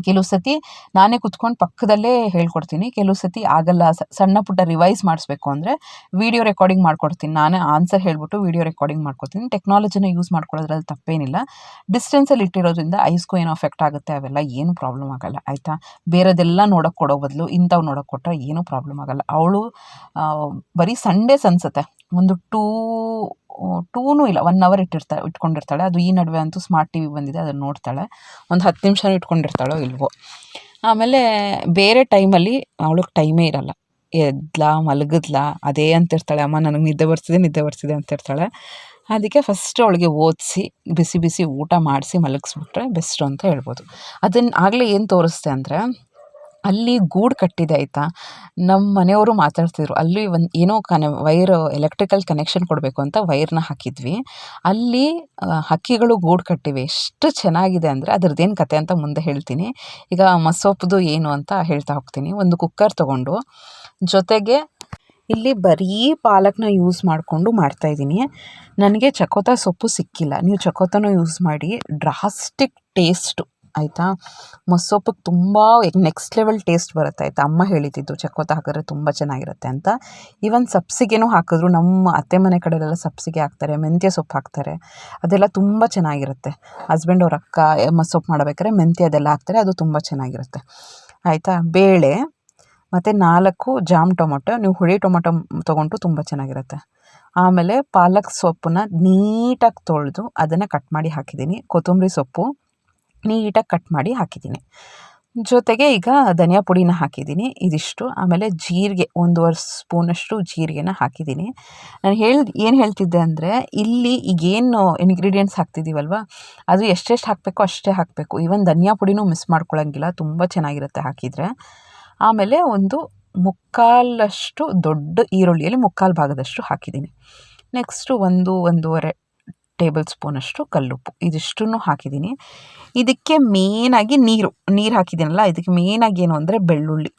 ಕೆಲವು ಸತಿ ನಾನೇ ಕುತ್ಕೊಂಡು ಪಕ್ಕದಲ್ಲೇ ಹೇಳ್ಕೊಡ್ತೀನಿ. ಕೆಲವು ಸತಿ ಆಗಲ್ಲ. ಸಣ್ಣ ಪುಟ್ಟ ರಿವೈಸ್ ಮಾಡಿಸ್ಬೇಕು ಅಂದರೆ ವೀಡಿಯೋ ರೆಕಾರ್ಡಿಂಗ್ ಮಾಡ್ಕೊಡ್ತೀನಿ. ನಾನೇ ಆನ್ಸರ್ ಹೇಳ್ಬಿಟ್ಟು ವೀಡಿಯೋ ರೆಕಾರ್ಡಿಂಗ್ ಮಾಡ್ಕೊಡ್ತೀನಿ. ಟೆಕ್ನಾಲಜಿನ ಯೂಸ್ ಮಾಡ್ಕೊಳ್ಳೋದ್ರಲ್ಲಿ ತಪ್ಪೇನಿಲ್ಲ. ಡಿಸ್ಟೆನ್ಸಲ್ಲಿ ಇಟ್ಟಿರೋದ್ರಿಂದ ಐಸ್ಗೂ ಏನೋ ಎಫೆಕ್ಟ್ ಆಗುತ್ತೆ. ಅವೆಲ್ಲ ಏನು ಪ್ರಾಬ್ಲಮ್ ಆಗಲ್ಲ. ಆಯಿತಾ? ಬೇರೆದೆಲ್ಲ ನೋಡೋಕ್ಕೆ ಕೊಡೋ ಬದಲು ಇಂಥವು ನೋಡೋಕ್ಕೆ ಕೊಟ್ಟರೆ ಏನೂ ಪ್ರಾಬ್ಲಮ್ ಆಗಲ್ಲ. ಅವಳು ಬರೀ ಸಂಡೇಸ್ ಅನಿಸುತ್ತೆ. ಒಂದು ಟೂ ಟೂನೂ ಇಲ್ಲ ಒನ್ ಅವರ್ ಇಟ್ಟಿರ್ತಾಳೆ ಇಟ್ಕೊಂಡಿರ್ತಾಳೆ. ಅದು ಈ ನಡುವೆ ಅಂತೂ ಸ್ಮಾರ್ಟ್ ಟಿ ವಿ ಬಂದಿದೆ, ಅದನ್ನು ನೋಡ್ತಾಳೆ. ಒಂದು ಹತ್ತು ನಿಮಿಷ ಇಟ್ಕೊಂಡಿರ್ತಾಳೋ ಇಲ್ವೋ. ಆಮೇಲೆ ಬೇರೆ ಟೈಮಲ್ಲಿ ಅವಳಿಗೆ ಟೈಮೇ ಇರಲ್ಲ. ಎದ್ಲಾ, ಮಲಗಿದ್ಲಾ, ಅದೇ ಅಂತಿರ್ತಾಳೆ. ಅಮ್ಮ, ನನಗೆ ನಿದ್ದೆ ಬರ್ತಿದೆ ನಿದ್ದೆ ಬರ್ತಿದೆ ಅಂತಿರ್ತಾಳೆ. ಅದಕ್ಕೆ ಫಸ್ಟ್ ಅವಳಿಗೆ ಓದಿಸಿ, ಬಿಸಿ ಬಿಸಿ ಊಟ ಮಾಡಿಸಿ, ಮಲಗಿಸ್ಬಿಟ್ರೆ ಬೆಸ್ಟು ಅಂತ ಹೇಳ್ಬೋದು. ಅದನ್ನು ಆಗಲೇ ಏನು ತೋರಿಸ್ತೆ ಅಂದರೆ ಅಲ್ಲಿ ಗೂಡು ಕಟ್ಟಿದೆ ಆಯಿತಾ? ನಮ್ಮ ಮನೆಯವರು ಮಾತಾಡ್ತಿದ್ರು, ಅಲ್ಲಿ ಒಂದು ಏನೋ ಕನೆ, ವೈರ್ ಎಲೆಕ್ಟ್ರಿಕಲ್ ಕನೆಕ್ಷನ್ ಕೊಡಬೇಕು ಅಂತ ವೈರ್ನ ಹಾಕಿದ್ವಿ. ಅಲ್ಲಿ ಹಕ್ಕಿಗಳು ಗೂಡು ಕಟ್ಟಿವೆ. ಎಷ್ಟು ಚೆನ್ನಾಗಿದೆ ಅಂದರೆ ಅದ್ರದ್ದೇನು ಕತೆ ಅಂತ ಮುಂದೆ ಹೇಳ್ತೀನಿ. ಈಗ ಮಸೊಪ್ಪದು ಏನು ಅಂತ ಹೇಳ್ತಾ ಹೋಗ್ತೀನಿ. ಒಂದು ಕುಕ್ಕರ್ ತಗೊಂಡು, ಜೊತೆಗೆ ಇಲ್ಲಿ ಬರೀ ಪಾಲಕ್ನ ಯೂಸ್ ಮಾಡಿಕೊಂಡು ಮಾಡ್ತಾಯಿದ್ದೀನಿ ನನಗೆ ಚಕೋತ ಸೊಪ್ಪು ಸಿಕ್ಕಿಲ್ಲ. ನೀವು ಚಕೋತನೂ ಯೂಸ್ ಮಾಡಿ ಡ್ರಾಸ್ಟಿಕ್ ಟೇಸ್ಟು ಆಯಿತಾ? ಮೊಸೊಪ್ಪಿಗೆ ತುಂಬ ನೆಕ್ಸ್ಟ್ ಲೆವೆಲ್ ಟೇಸ್ಟ್ ಬರುತ್ತೆ ಆಯಿತಾ? ಅಮ್ಮ ಹೇಳಿದ್ದಿದ್ದು ಚಕ್ಕೋತ ಹಾಕಿದ್ರೆ ತುಂಬ ಚೆನ್ನಾಗಿರುತ್ತೆ ಅಂತ. ಈವನ್ ಸಬ್ಸಿಗೆನೂ ಹಾಕಿದ್ರು, ನಮ್ಮ ಅತ್ತೆ ಮನೆ ಕಡೆಯಲ್ಲೆಲ್ಲ ಸಬ್ಸಿಗೆ ಹಾಕ್ತಾರೆ, ಮೆಂತ್ಯ ಸೊಪ್ಪು ಹಾಕ್ತಾರೆ. ಅದೆಲ್ಲ ತುಂಬ ಚೆನ್ನಾಗಿರುತ್ತೆ. ಹಸ್ಬೆಂಡ್ ಅವ್ರ ಅಕ್ಕ ಮೊಸೊಪ್ಪು ಮಾಡಬೇಕಾದ್ರೆ ಮೆಂತ್ಯ ಅದೆಲ್ಲ ಹಾಕ್ತಾರೆ, ಅದು ತುಂಬ ಚೆನ್ನಾಗಿರುತ್ತೆ. ಆಯಿತಾ? ಬೇಳೆ, ಮತ್ತು ನಾಲ್ಕು ಜಾಮ್ ಟೊಮೊಟೊ, ನೀವು ಹುಳಿ ಟೊಮೊಟೊ ತೊಗೊಂಡು ತುಂಬ ಚೆನ್ನಾಗಿರುತ್ತೆ. ಆಮೇಲೆ ಪಾಲಕ್ ಸೊಪ್ಪನ್ನ ನೀಟಾಗಿ ತೊಳೆದು ಅದನ್ನು ಕಟ್ ಮಾಡಿ ಹಾಕಿದ್ದೀನಿ. ಕೊತ್ತಂಬರಿ ಸೊಪ್ಪು. ನೀಟಾಗಿ ಕಟ್ ಮಾಡಿ ಹಾಕಿದ್ದೀನಿ. ಜೊತೆಗೆ ಈಗ ಧನಿಯಾ ಪುಡಿನ ಹಾಕಿದ್ದೀನಿ. ಇದಿಷ್ಟು. ಆಮೇಲೆ ಜೀರಿಗೆ, ಒಂದುವರೆ ಸ್ಪೂನಷ್ಟು ಜೀರಿಗೆನ ಹಾಕಿದ್ದೀನಿ. ನಾನು ಹೇಳಿ, ಏನು ಹೇಳ್ತಿದ್ದೆ ಅಂದರೆ, ಇಲ್ಲಿ ಈಗೇನು ಇಂಗ್ರೀಡಿಯೆಂಟ್ಸ್ ಹಾಕ್ತಿದ್ದೀವಲ್ವ ಅದು ಎಷ್ಟೆಷ್ಟು ಹಾಕಬೇಕೋ ಅಷ್ಟೇ ಹಾಕಬೇಕು. ಈವನ್ ಧನಿಯಾ ಪುಡಿನೂ ಮಿಸ್ ಮಾಡ್ಕೊಳ್ಳೋಂಗಿಲ್ಲ ತುಂಬ ಚೆನ್ನಾಗಿರುತ್ತೆ ಹಾಕಿದರೆ. ಆಮೇಲೆ ಒಂದು ಮುಕ್ಕಾಲಷ್ಟು ದೊಡ್ಡ ಈರುಳ್ಳಿಯಲ್ಲಿ ಮುಕ್ಕಾಲು ಭಾಗದಷ್ಟು ಹಾಕಿದ್ದೀನಿ. ನೆಕ್ಸ್ಟು ಒಂದು, ಒಂದೂವರೆ ಟೇಬಲ್ ಸ್ಪೂನಷ್ಟು ಕಲ್ಲುಪ್ಪು. ಇದಿಷ್ಟನ್ನೂ ಹಾಕಿದ್ದೀನಿ. ಇದಕ್ಕೆ ಮೇನಾಗಿ ನೀರು ನೀರು ಹಾಕಿದ್ದೀನಲ್ಲ, ಇದಕ್ಕೆ ಮೇನಾಗಿ ಏನು ಅಂದರೆ ಬೆಳ್ಳುಳ್ಳಿ.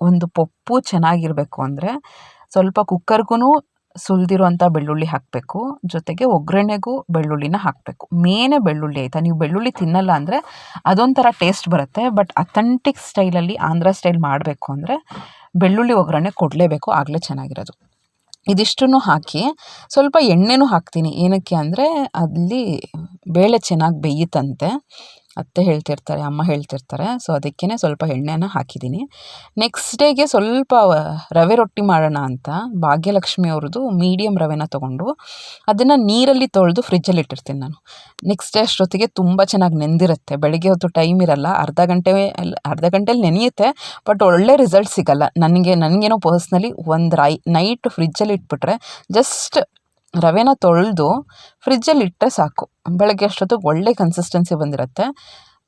ಒಂದು ಪಪ್ಪು ಚೆನ್ನಾಗಿರಬೇಕು ಅಂದರೆ ಸ್ವಲ್ಪ ಕುಕ್ಕರ್ಗೂ ಸುಲಿದಿರುವಂಥ ಬೆಳ್ಳುಳ್ಳಿ ಹಾಕಬೇಕು. ಜೊತೆಗೆ ಒಗ್ಗರಣೆಗೂ ಬೆಳ್ಳುಳ್ಳಿನ ಹಾಕಬೇಕು. ಮೇನೇ ಬೆಳ್ಳುಳ್ಳಿ ಆಯಿತಾ? ನೀವು ಬೆಳ್ಳುಳ್ಳಿ ತಿನ್ನಲ್ಲ ಅಂದರೆ ಅದೊಂಥರ ಟೇಸ್ಟ್ ಬರುತ್ತೆ. ಬಟ್ ಅಥೆಂಟಿಕ್ ಸ್ಟೈಲಲ್ಲಿ ಆಂಧ್ರ ಸ್ಟೈಲ್ ಮಾಡಬೇಕು ಅಂದರೆ ಬೆಳ್ಳುಳ್ಳಿ ಒಗ್ಗರಣೆ ಕೊಡಲೇಬೇಕು, ಆಗಲೇ ಚೆನ್ನಾಗಿರೋದು. ಇದಿಷ್ಟನ್ನು ಹಾಕಿ ಸ್ವಲ್ಪ ಎಣ್ಣೆನೂ ಹಾಕ್ತೀನಿ. ಏನಕ್ಕೆ ಅಂದರೆ ಅಲ್ಲಿ ಬೇಳೆ ಚೆನ್ನಾಗಿ ಬೇಯುತ್ತಂತೆ ಅತ್ತೆ ಹೇಳ್ತಿರ್ತಾರೆ, ಅಮ್ಮ ಹೇಳ್ತಿರ್ತಾರೆ. ಸೊ ಅದಕ್ಕೇ ಸ್ವಲ್ಪ ಎಣ್ಣೆನ ಹಾಕಿದ್ದೀನಿ. ನೆಕ್ಸ್ಟ್ ಡೇಗೆ ಸ್ವಲ್ಪ ರವೆ ರೊಟ್ಟಿ ಮಾಡೋಣ ಅಂತ ಭಾಗ್ಯಲಕ್ಷ್ಮಿ ಅವ್ರದ್ದು ಮೀಡಿಯಮ್ ರವೆನ ತೊಗೊಂಡು ಅದನ್ನು ನೀರಲ್ಲಿ ತೊಳೆದು ಫ್ರಿಜ್ಜಲ್ಲಿ ಇಟ್ಟಿರ್ತೀನಿ ನಾನು. ನೆಕ್ಸ್ಟ್ ಡೇ ಅಷ್ಟೊತ್ತಿಗೆ ತುಂಬ ಚೆನ್ನಾಗಿ ನೆಂದಿರುತ್ತೆ. ಬೆಳಗ್ಗೆ ಹೊತ್ತು ಟೈಮ್ ಇರಲ್ಲ. ಅರ್ಧ ಗಂಟೆ ಅರ್ಧ ಗಂಟೆಯಲ್ಲಿ ನೆನೆಯುತ್ತೆ. ಬಟ್ ಒಳ್ಳೆ ರಿಸಲ್ಟ್ ಸಿಗಲ್ಲ. ನನಗೆ, ನನಗೇನೋ ಪರ್ಸ್ನಲಿ ಒಂದು ರೈ ನೈಟ್ ಫ್ರಿಜ್ಜಲ್ಲಿ ಇಟ್ಬಿಟ್ರೆ ಜಸ್ಟ್ ರವೆನ ತೊಳೆದು ಫ್ರಿಜ್ಜಲ್ಲಿ ಇಟ್ಟರೆ ಸಾಕು. ಬೆಳಗ್ಗೆ ಅಷ್ಟೊತ್ತಿಗೆ ಒಳ್ಳೆ ಕನ್ಸಿಸ್ಟೆನ್ಸಿ ಬಂದಿರುತ್ತೆ.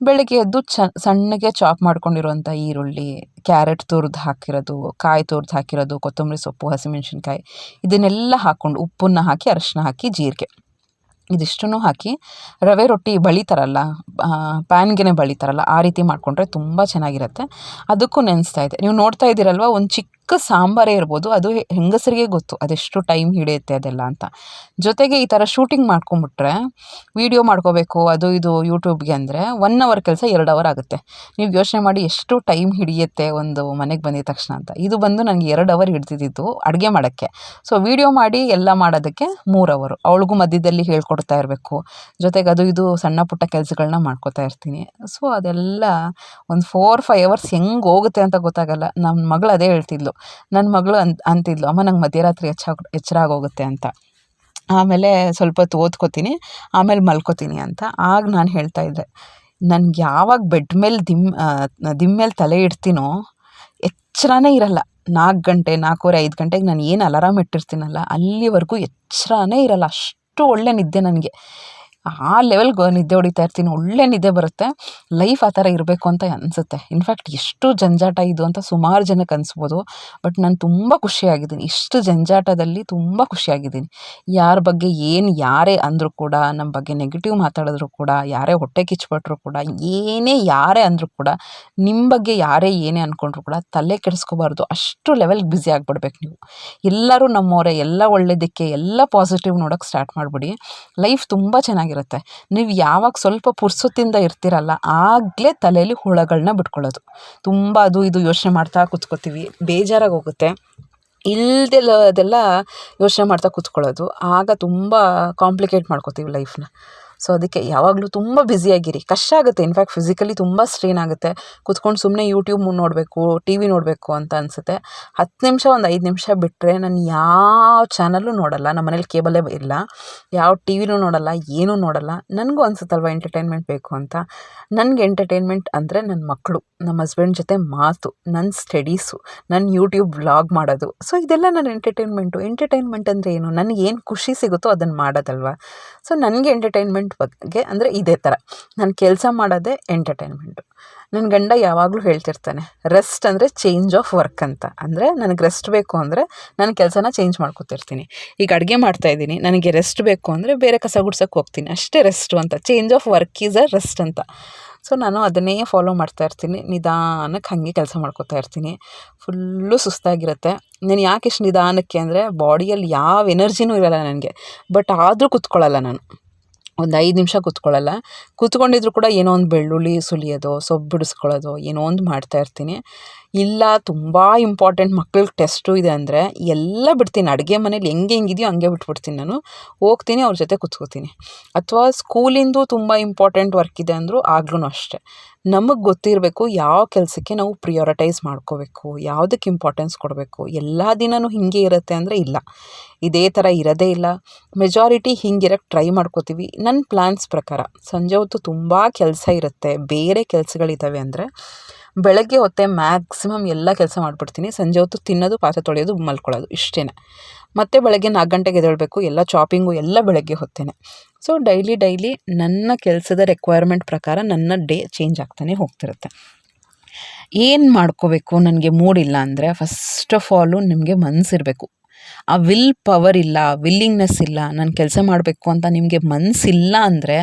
ಬೆಳಗ್ಗೆ ಎದ್ದು ಚ, ಸಣ್ಣಗೆ ಚಾಪ್ ಮಾಡ್ಕೊಂಡಿರುವಂಥ ಈರುಳ್ಳಿ ಕ್ಯಾರೆಟ್ ತುರ್ದು ಹಾಕಿರೋದು, ಕಾಯಿ ತುರ್ದು ಹಾಕಿರೋದು, ಕೊತ್ತಂಬರಿ ಸೊಪ್ಪು, ಹಸಿಮೆಣ್ಸಿನ್ಕಾಯಿ, ಇದನ್ನೆಲ್ಲ ಹಾಕ್ಕೊಂಡು ಉಪ್ಪನ್ನು ಹಾಕಿ, ಅರಶಿನ ಹಾಕಿ, ಜೀರಿಗೆ. ಇದಿಷ್ಟು ಹಾಕಿ, ರವೆ ರೊಟ್ಟಿ ಬಳಿತಾರಲ್ಲ ಪ್ಯಾನ್ಗೆ ಬಳಿತಾರಲ್ಲ, ಆ ರೀತಿ ಮಾಡಿಕೊಂಡ್ರೆ ತುಂಬ ಚೆನ್ನಾಗಿರುತ್ತೆ. ಅದಕ್ಕೂ ನೆನೆಸ್ತಾ ಇದೆ ನೀವು ನೋಡ್ತಾ ಇದ್ದೀರಲ್ವ, ಒಂದು ಚಿಕ್ಕ ಚಿಕ್ಕ ಸಾಂಬಾರೇ ಇರ್ಬೋದು. ಅದು ಹೆಂಗಸರಿಗೆ ಗೊತ್ತು. ಅದೆಷ್ಟು ಟೈಮ್ ಹಿಡಿಯುತ್ತೆ ಅದೆಲ್ಲ ಅಂತ. ಜೊತೆಗೆ ಈ ಥರ ಶೂಟಿಂಗ್ ಮಾಡ್ಕೊಂಬಿಟ್ರೆ, ವೀಡಿಯೋ ಮಾಡ್ಕೋಬೇಕು, ಅದು ಇದು ಯೂಟ್ಯೂಬ್ಗೆ ಅಂದರೆ ಒನ್ ಅವರ್ ಕೆಲಸ ಎರಡು ಅವರ್ ಆಗುತ್ತೆ. ನೀವು ಯೋಚನೆ ಮಾಡಿ ಎಷ್ಟು ಟೈಮ್ ಹಿಡಿಯುತ್ತೆ ಒಂದು ಮನೆಗೆ ಬಂದಿದ ತಕ್ಷಣ ಅಂತ. ಇದು ಬಂದು ನನಗೆ ಎರಡು ಅವರ್ ಹಿಡ್ದಿದ್ದು ಅಡುಗೆ ಮಾಡೋಕ್ಕೆ. ಸೊ ವೀಡಿಯೋ ಮಾಡಿ ಎಲ್ಲ ಮಾಡೋದಕ್ಕೆ ಮೂರು ಅವರು ಅವಳಿಗೂ ಮಧ್ಯದಲ್ಲಿ ಹೇಳ್ಕೊಡ್ತಾ ಇರಬೇಕು. ಜೊತೆಗೆ ಅದು ಇದು ಸಣ್ಣ ಪುಟ್ಟ ಕೆಲಸಗಳನ್ನ ಮಾಡ್ಕೋತಾ ಇರ್ತೀನಿ. ಸೊ ಅದೆಲ್ಲ ಒಂದು ಫೋರ್ ಫೈವ್ ಅವರ್ಸ್ ಹೆಂಗೆ ಹೋಗುತ್ತೆ ಅಂತ ಗೊತ್ತಾಗಲ್ಲ. ನಮ್ಮ ಮಗಳು ಅದೇ ಹೇಳ್ತಿದ್ಲು. ನನ್ನ ಮಗಳು ಅಂತ, ಅಂತಿದ್ಲು, ಅಮ್ಮ, ನಂಗೆ ಮಧ್ಯರಾತ್ರಿ ಎಚ್ಚ ಎಚ್ಚರ ಆಗೋಗುತ್ತೆ ಅಂತ. ಆಮೇಲೆ ಸ್ವಲ್ಪ ಹೊತ್ತು ಓದ್ಕೋತೀನಿ, ಆಮೇಲೆ ಮಲ್ಕೋತೀನಿ ಅಂತ. ಆಗ ನಾನು ಹೇಳ್ತಾ ಇದ್ದೆ ನನ್ಗೆ ಯಾವಾಗ ಬೆಡ್ ಮೇಲೆ ದಿಮ್ ದಿಮ್ ಮೇಲೆ ತಲೆ ಇಡ್ತೀನೋ ಎಚ್ಚರನೇ ಇರಲ್ಲ. ನಾಲ್ಕು ಗಂಟೆ, ನಾಲ್ಕೂವರೆ, ಐದು ಗಂಟೆಗೆ ನಾನು ಏನು ಅಲಾರಾಮ್ ಇಟ್ಟಿರ್ತೀನಲ್ಲ, ಅಲ್ಲಿವರೆಗೂ ಎಚ್ಚರನೇ ಇರಲ್ಲ. ಅಷ್ಟು ಒಳ್ಳೆ ನಿದ್ದೆ ನನಗೆ. ಆ ಲೆವೆಲ್ಗೆ ನಿದ್ದೆ ಹೊಡಿತಾ ಇರ್ತೀನಿ, ಒಳ್ಳೆ ನಿದ್ದೆ ಬರುತ್ತೆ. ಲೈಫ್ ಆ ಥರ ಇರಬೇಕು ಅಂತ ಅನಿಸುತ್ತೆ. ಇನ್ಫ್ಯಾಕ್ಟ್ ಎಷ್ಟು ಜಂಜಾಟ ಇದು ಅಂತ ಸುಮಾರು ಜನಕ್ಕೆ ಅನಿಸ್ಬೋದು. ಬಟ್ ನಾನು ತುಂಬ ಖುಷಿಯಾಗಿದ್ದೀನಿ. ಇಷ್ಟು ಜಂಜಾಟದಲ್ಲಿ ತುಂಬ ಖುಷಿಯಾಗಿದ್ದೀನಿ. ಯಾರ ಬಗ್ಗೆ ಏನು ಯಾರೇ ಅಂದರೂ ಕೂಡ ನಮ್ಮ ಬಗ್ಗೆ ನೆಗೆಟಿವ್ ಮಾತಾಡಿದ್ರು ಕೂಡ, ಯಾರೇ ಹೊಟ್ಟೆ ಕಿಚ್ಚಿಬಿಟ್ರು ಕೂಡ, ಏನೇ ಯಾರೇ ಅಂದರೂ ಕೂಡ ನಿಮ್ಮ ಬಗ್ಗೆ ಯಾರೇ ಏನೇ ಅಂದ್ಕೊಂಡ್ರು ಕೂಡ ತಲೆ ಕೆಡಿಸ್ಕೋಬಾರ್ದು. ಅಷ್ಟು ಲೆವೆಲ್ಗೆ ಬ್ಯುಸಿ ಆಗಿಬಿಡ್ಬೇಕು ನೀವು. ಎಲ್ಲರೂ ನಮ್ಮವರೇ, ಎಲ್ಲ ಒಳ್ಳೆಯದಕ್ಕೆ ಎಲ್ಲ ಪಾಸಿಟಿವ್ ನೋಡೋಕ್ಕೆ ಸ್ಟಾರ್ಟ್ ಮಾಡಿಬಿಡಿ. ಲೈಫ್ ತುಂಬ ಚೆನ್ನಾಗಿ ಚೆನ್ನಾಗಿರುತ್ತೆ. ನೀವು ಯಾವಾಗ ಸ್ವಲ್ಪ ಪುರ್ಸೊತ್ತಿಂದ ಇರ್ತೀರಲ್ಲ, ಆಗಲೇ ತಲೆಯಲ್ಲಿ ಹುಳಗಳನ್ನ ಬಿಟ್ಕೊಳ್ಳೋದು. ತುಂಬ ಅದು ಇದು ಯೋಚನೆ ಮಾಡ್ತಾ ಕೂತ್ಕೋತೀವಿ. ಬೇಜಾರಾಗಿ ಹೋಗುತ್ತೆ ಇಲ್ಲದೆ ಅದೆಲ್ಲ ಯೋಚನೆ ಮಾಡ್ತಾ ಕೂತ್ಕೊಳ್ಳೋದು. ಆಗ ತುಂಬ ಕಾಂಪ್ಲಿಕೇಟ್ ಮಾಡ್ಕೋತೀವಿ ಲೈಫ್ನ ಸೊ ಅದಕ್ಕೆ ಯಾವಾಗಲೂ ತುಂಬ ಬ್ಯುಸಿಯಾಗಿರಿ ಕಷ್ಟ ಆಗುತ್ತೆ. ಇನ್ಫ್ಯಾಕ್ಟ್ ಫಿಸಿಕಲಿ ತುಂಬ ಸ್ಟ್ರೈನ್ ಆಗುತ್ತೆ. ಕುತ್ಕೊಂಡು ಸುಮ್ಮನೆ ಯೂಟ್ಯೂಬ್ ನೋಡಬೇಕು ಟಿ ವಿ ನೋಡಬೇಕು ಅಂತ ಅನಿಸುತ್ತೆ. ಹತ್ತು ನಿಮಿಷ, ಒಂದು ಐದು ನಿಮಿಷ ಬಿಟ್ಟರೆ ನಾನು ಯಾವ ಚಾನಲ್ಲೂ ನೋಡಲ್ಲ. ನಮ್ಮ ಮನೇಲಿ ಕೇಬಲೇ ಇಲ್ಲ. ಯಾವ ಟಿ ವಿನೂ ನೋಡಲ್ಲ, ಏನೂ ನೋಡಲ್ಲ. ನನಗೂ ಅನಿಸುತ್ತಲ್ವ ಎಂಟರ್ಟೈನ್ಮೆಂಟ್ ಬೇಕು ಅಂತ. ನನಗೆ ಎಂಟರ್ಟೈನ್ಮೆಂಟ್ ಅಂದರೆ ನನ್ನ ಮಕ್ಕಳು ನಮ್ಮ ಹಸ್ಬೆಂಡ್ ಜೊತೆ ಮಾತು ನನ್ನ ಸ್ಟಡೀಸು ನನ್ನ ಯೂಟ್ಯೂಬ್ ವ್ಲಾಗ್ ಮಾಡೋದು. ಸೊ ಇದೆಲ್ಲ ನನ್ನ ಎಂಟರ್ಟೈನ್ಮೆಂಟು ಎಂಟರ್ಟೈನ್ಮೆಂಟ್ ಅಂದರೆ ಏನು? ನನಗೇನು ಖುಷಿ ಸಿಗುತ್ತೋ ಅದನ್ನು ಮಾಡೋದಲ್ವ? ಸೊ ನನಗೆ ಎಂಟರ್ಟೈನ್ಮೆಂಟ್ ಬಗ್ಗೆ ಅಂದರೆ ಇದೇ ಥರ ನಾನು ಕೆಲಸ ಮಾಡೋದೇ ಎಂಟರ್ಟೈನ್ಮೆಂಟು ನನ್ನ ಗಂಡ ಯಾವಾಗಲೂ ಹೇಳ್ತಿರ್ತಾನೆ ರೆಸ್ಟ್ ಅಂದರೆ ಚೇಂಜ್ ಆಫ್ ವರ್ಕ್ ಅಂತ. ಅಂದರೆ ನನಗೆ ರೆಸ್ಟ್ ಬೇಕು ಅಂದರೆ ನಾನು ಕೆಲಸನ ಚೇಂಜ್ ಮಾಡ್ಕೊತಿರ್ತೀನಿ. ಈಗ ಅಡುಗೆ ಮಾಡ್ತಾಯಿದ್ದೀನಿ ನನಗೆ ರೆಸ್ಟ್ ಬೇಕು ಅಂದರೆ ಬೇರೆ ಕಸ ಗುಡ್ಸೋಕ್ಕೆ ಹೋಗ್ತೀನಿ. ಅಷ್ಟೇ ರೆಸ್ಟು ಅಂತ. Change of work is a rest ಅಂತ. ಸೊ ನಾನು ಅದನ್ನೇ ಫಾಲೋ ಮಾಡ್ತಾ ಇರ್ತೀನಿ. ನಿಧಾನಕ್ಕೆ ಹಾಗೆ ಕೆಲಸ ಮಾಡ್ಕೋತಾ ಇರ್ತೀನಿ. ಫುಲ್ಲು ಸುಸ್ತಾಗಿರುತ್ತೆ. ನಾನು ಯಾಕೆ ಇಷ್ಟು ನಿಧಾನಕ್ಕೆ ಅಂದರೆ ಬಾಡಿಯಲ್ಲಿ ಯಾವ ಎನರ್ಜಿನೂ ಇರಲ್ಲ ನನಗೆ. ಬಟ್ ಆದರೂ ಕೂತ್ಕೊಳ್ಳಲ್ಲ ನಾನು. ಒಂದು ಐದು ನಿಮಿಷ ಕೂತ್ಕೊಳ್ಳಲ್ಲ. ಕೂತ್ಕೊಂಡಿದ್ರು ಕೂಡ ಏನೋ ಒಂದು ಬೆಳ್ಳುಳ್ಳಿ ಸುಲಿಯೋದು, ಸೊಪ್ಪು ಬಿಡಿಸ್ಕೊಳ್ಳೋದು, ಏನೋ ಒಂದು ಮಾಡ್ತಾ ಇರ್ತೀನಿ. ಇಲ್ಲ, ತುಂಬ ಇಂಪಾರ್ಟೆಂಟ್ ಮಕ್ಳಿಗೆ ಟೆಸ್ಟು ಇದೆ ಅಂದರೆ ಎಲ್ಲ ಬಿಡ್ತೀನಿ. ಅಡುಗೆ ಮನೇಲಿ ಹೆಂಗೆ ಹೆಂಗಿದೆಯೋ ಹಂಗೆ ಬಿಟ್ಬಿಡ್ತೀನಿ ನಾನು. ಹೋಗ್ತೀನಿ, ಅವ್ರ ಜೊತೆ ಕೂತ್ಕೋತೀನಿ. ಅಥವಾ ಸ್ಕೂಲಿಂದು ತುಂಬ ಇಂಪಾರ್ಟೆಂಟ್ ವರ್ಕ್ ಇದೆ ಅಂದರೂ ಆಗ್ಲೂ ಅಷ್ಟೇ. ನಮಗೆ ಗೊತ್ತಿರಬೇಕು ಯಾವ ಕೆಲಸಕ್ಕೆ ನಾವು ಪ್ರಿಯೋರಿಟೈಸ್ ಮಾಡ್ಕೋಬೇಕು ಯಾವುದಕ್ಕೆ ಇಂಪಾರ್ಟೆನ್ಸ್ ಕೊಡಬೇಕು. ಎಲ್ಲ ದಿನವೂ ಹಿಂಗೆ ಇರುತ್ತೆ ಅಂದರೆ ಇಲ್ಲ. ಇದೇ ಥರ ಇರೋದೇ ಇಲ್ಲ. ಮೆಜಾರಿಟಿ ಹಿಂಗಿರಕ್ಕೆ ಟ್ರೈ ಮಾಡ್ಕೋತೀವಿ. ನನ್ನ ಪ್ಲ್ಯಾನ್ಸ್ ಪ್ರಕಾರ ಸಂಜೆ ಹೊತ್ತು ತುಂಬ ಕೆಲಸ ಇರುತ್ತೆ. ಬೇರೆ ಕೆಲಸಗಳಿದ್ದಾವೆ ಅಂದರೆ ಬೆಳಗ್ಗೆ ಹೊತ್ತೆ ಮ್ಯಾಕ್ಸಿಮಮ್ ಎಲ್ಲ ಕೆಲಸ ಮಾಡಿಬಿಡ್ತೀನಿ. ಸಂಜೆ ಹೊತ್ತು ತಿನ್ನೋದು, ಪಾತ್ರೆ ತೊಳೆಯೋದು, ಮಲ್ಕೊಳ್ಳೋದು ಇಷ್ಟೇ ಮತ್ತು ಬೆಳಗ್ಗೆ ನಾಲ್ಕು ಗಂಟೆಗೆ ಎದ್ದೇಳಬೇಕು. ಎಲ್ಲ ಚಾಪಿಂಗು ಎಲ್ಲ ಬೆಳಗ್ಗೆ ಹೊತ್ತೇನೆ. ಸೊ ಡೈಲಿ ಡೈಲಿ ನನ್ನ ಕೆಲಸದ ರಿಕ್ವೈರ್ಮೆಂಟ್ ಪ್ರಕಾರ ನನ್ನ ಡೇ ಚೇಂಜ್ ಆಗ್ತಾನೆ ಹೋಗ್ತಿರುತ್ತೆ. ಏನು ಮಾಡ್ಕೋಬೇಕು? ನನಗೆ ಮೂಡಿಲ್ಲ ಅಂದರೆ ಫಸ್ಟ್ ಆಫ್ ಆಲು ನಿಮಗೆ ಮನಸ್ಸಿರಬೇಕು ಆ ವಿಲ್ ಪವರ್ ಇಲ್ಲ ವಿಲ್ಲಿಂಗ್ನೆಸ್ ಇಲ್ಲ, ನಾನು ಕೆಲಸ ಮಾಡಬೇಕು ಅಂತ ನಿಮಗೆ ಮನಸ್ಸಿಲ್ಲ ಅಂದರೆ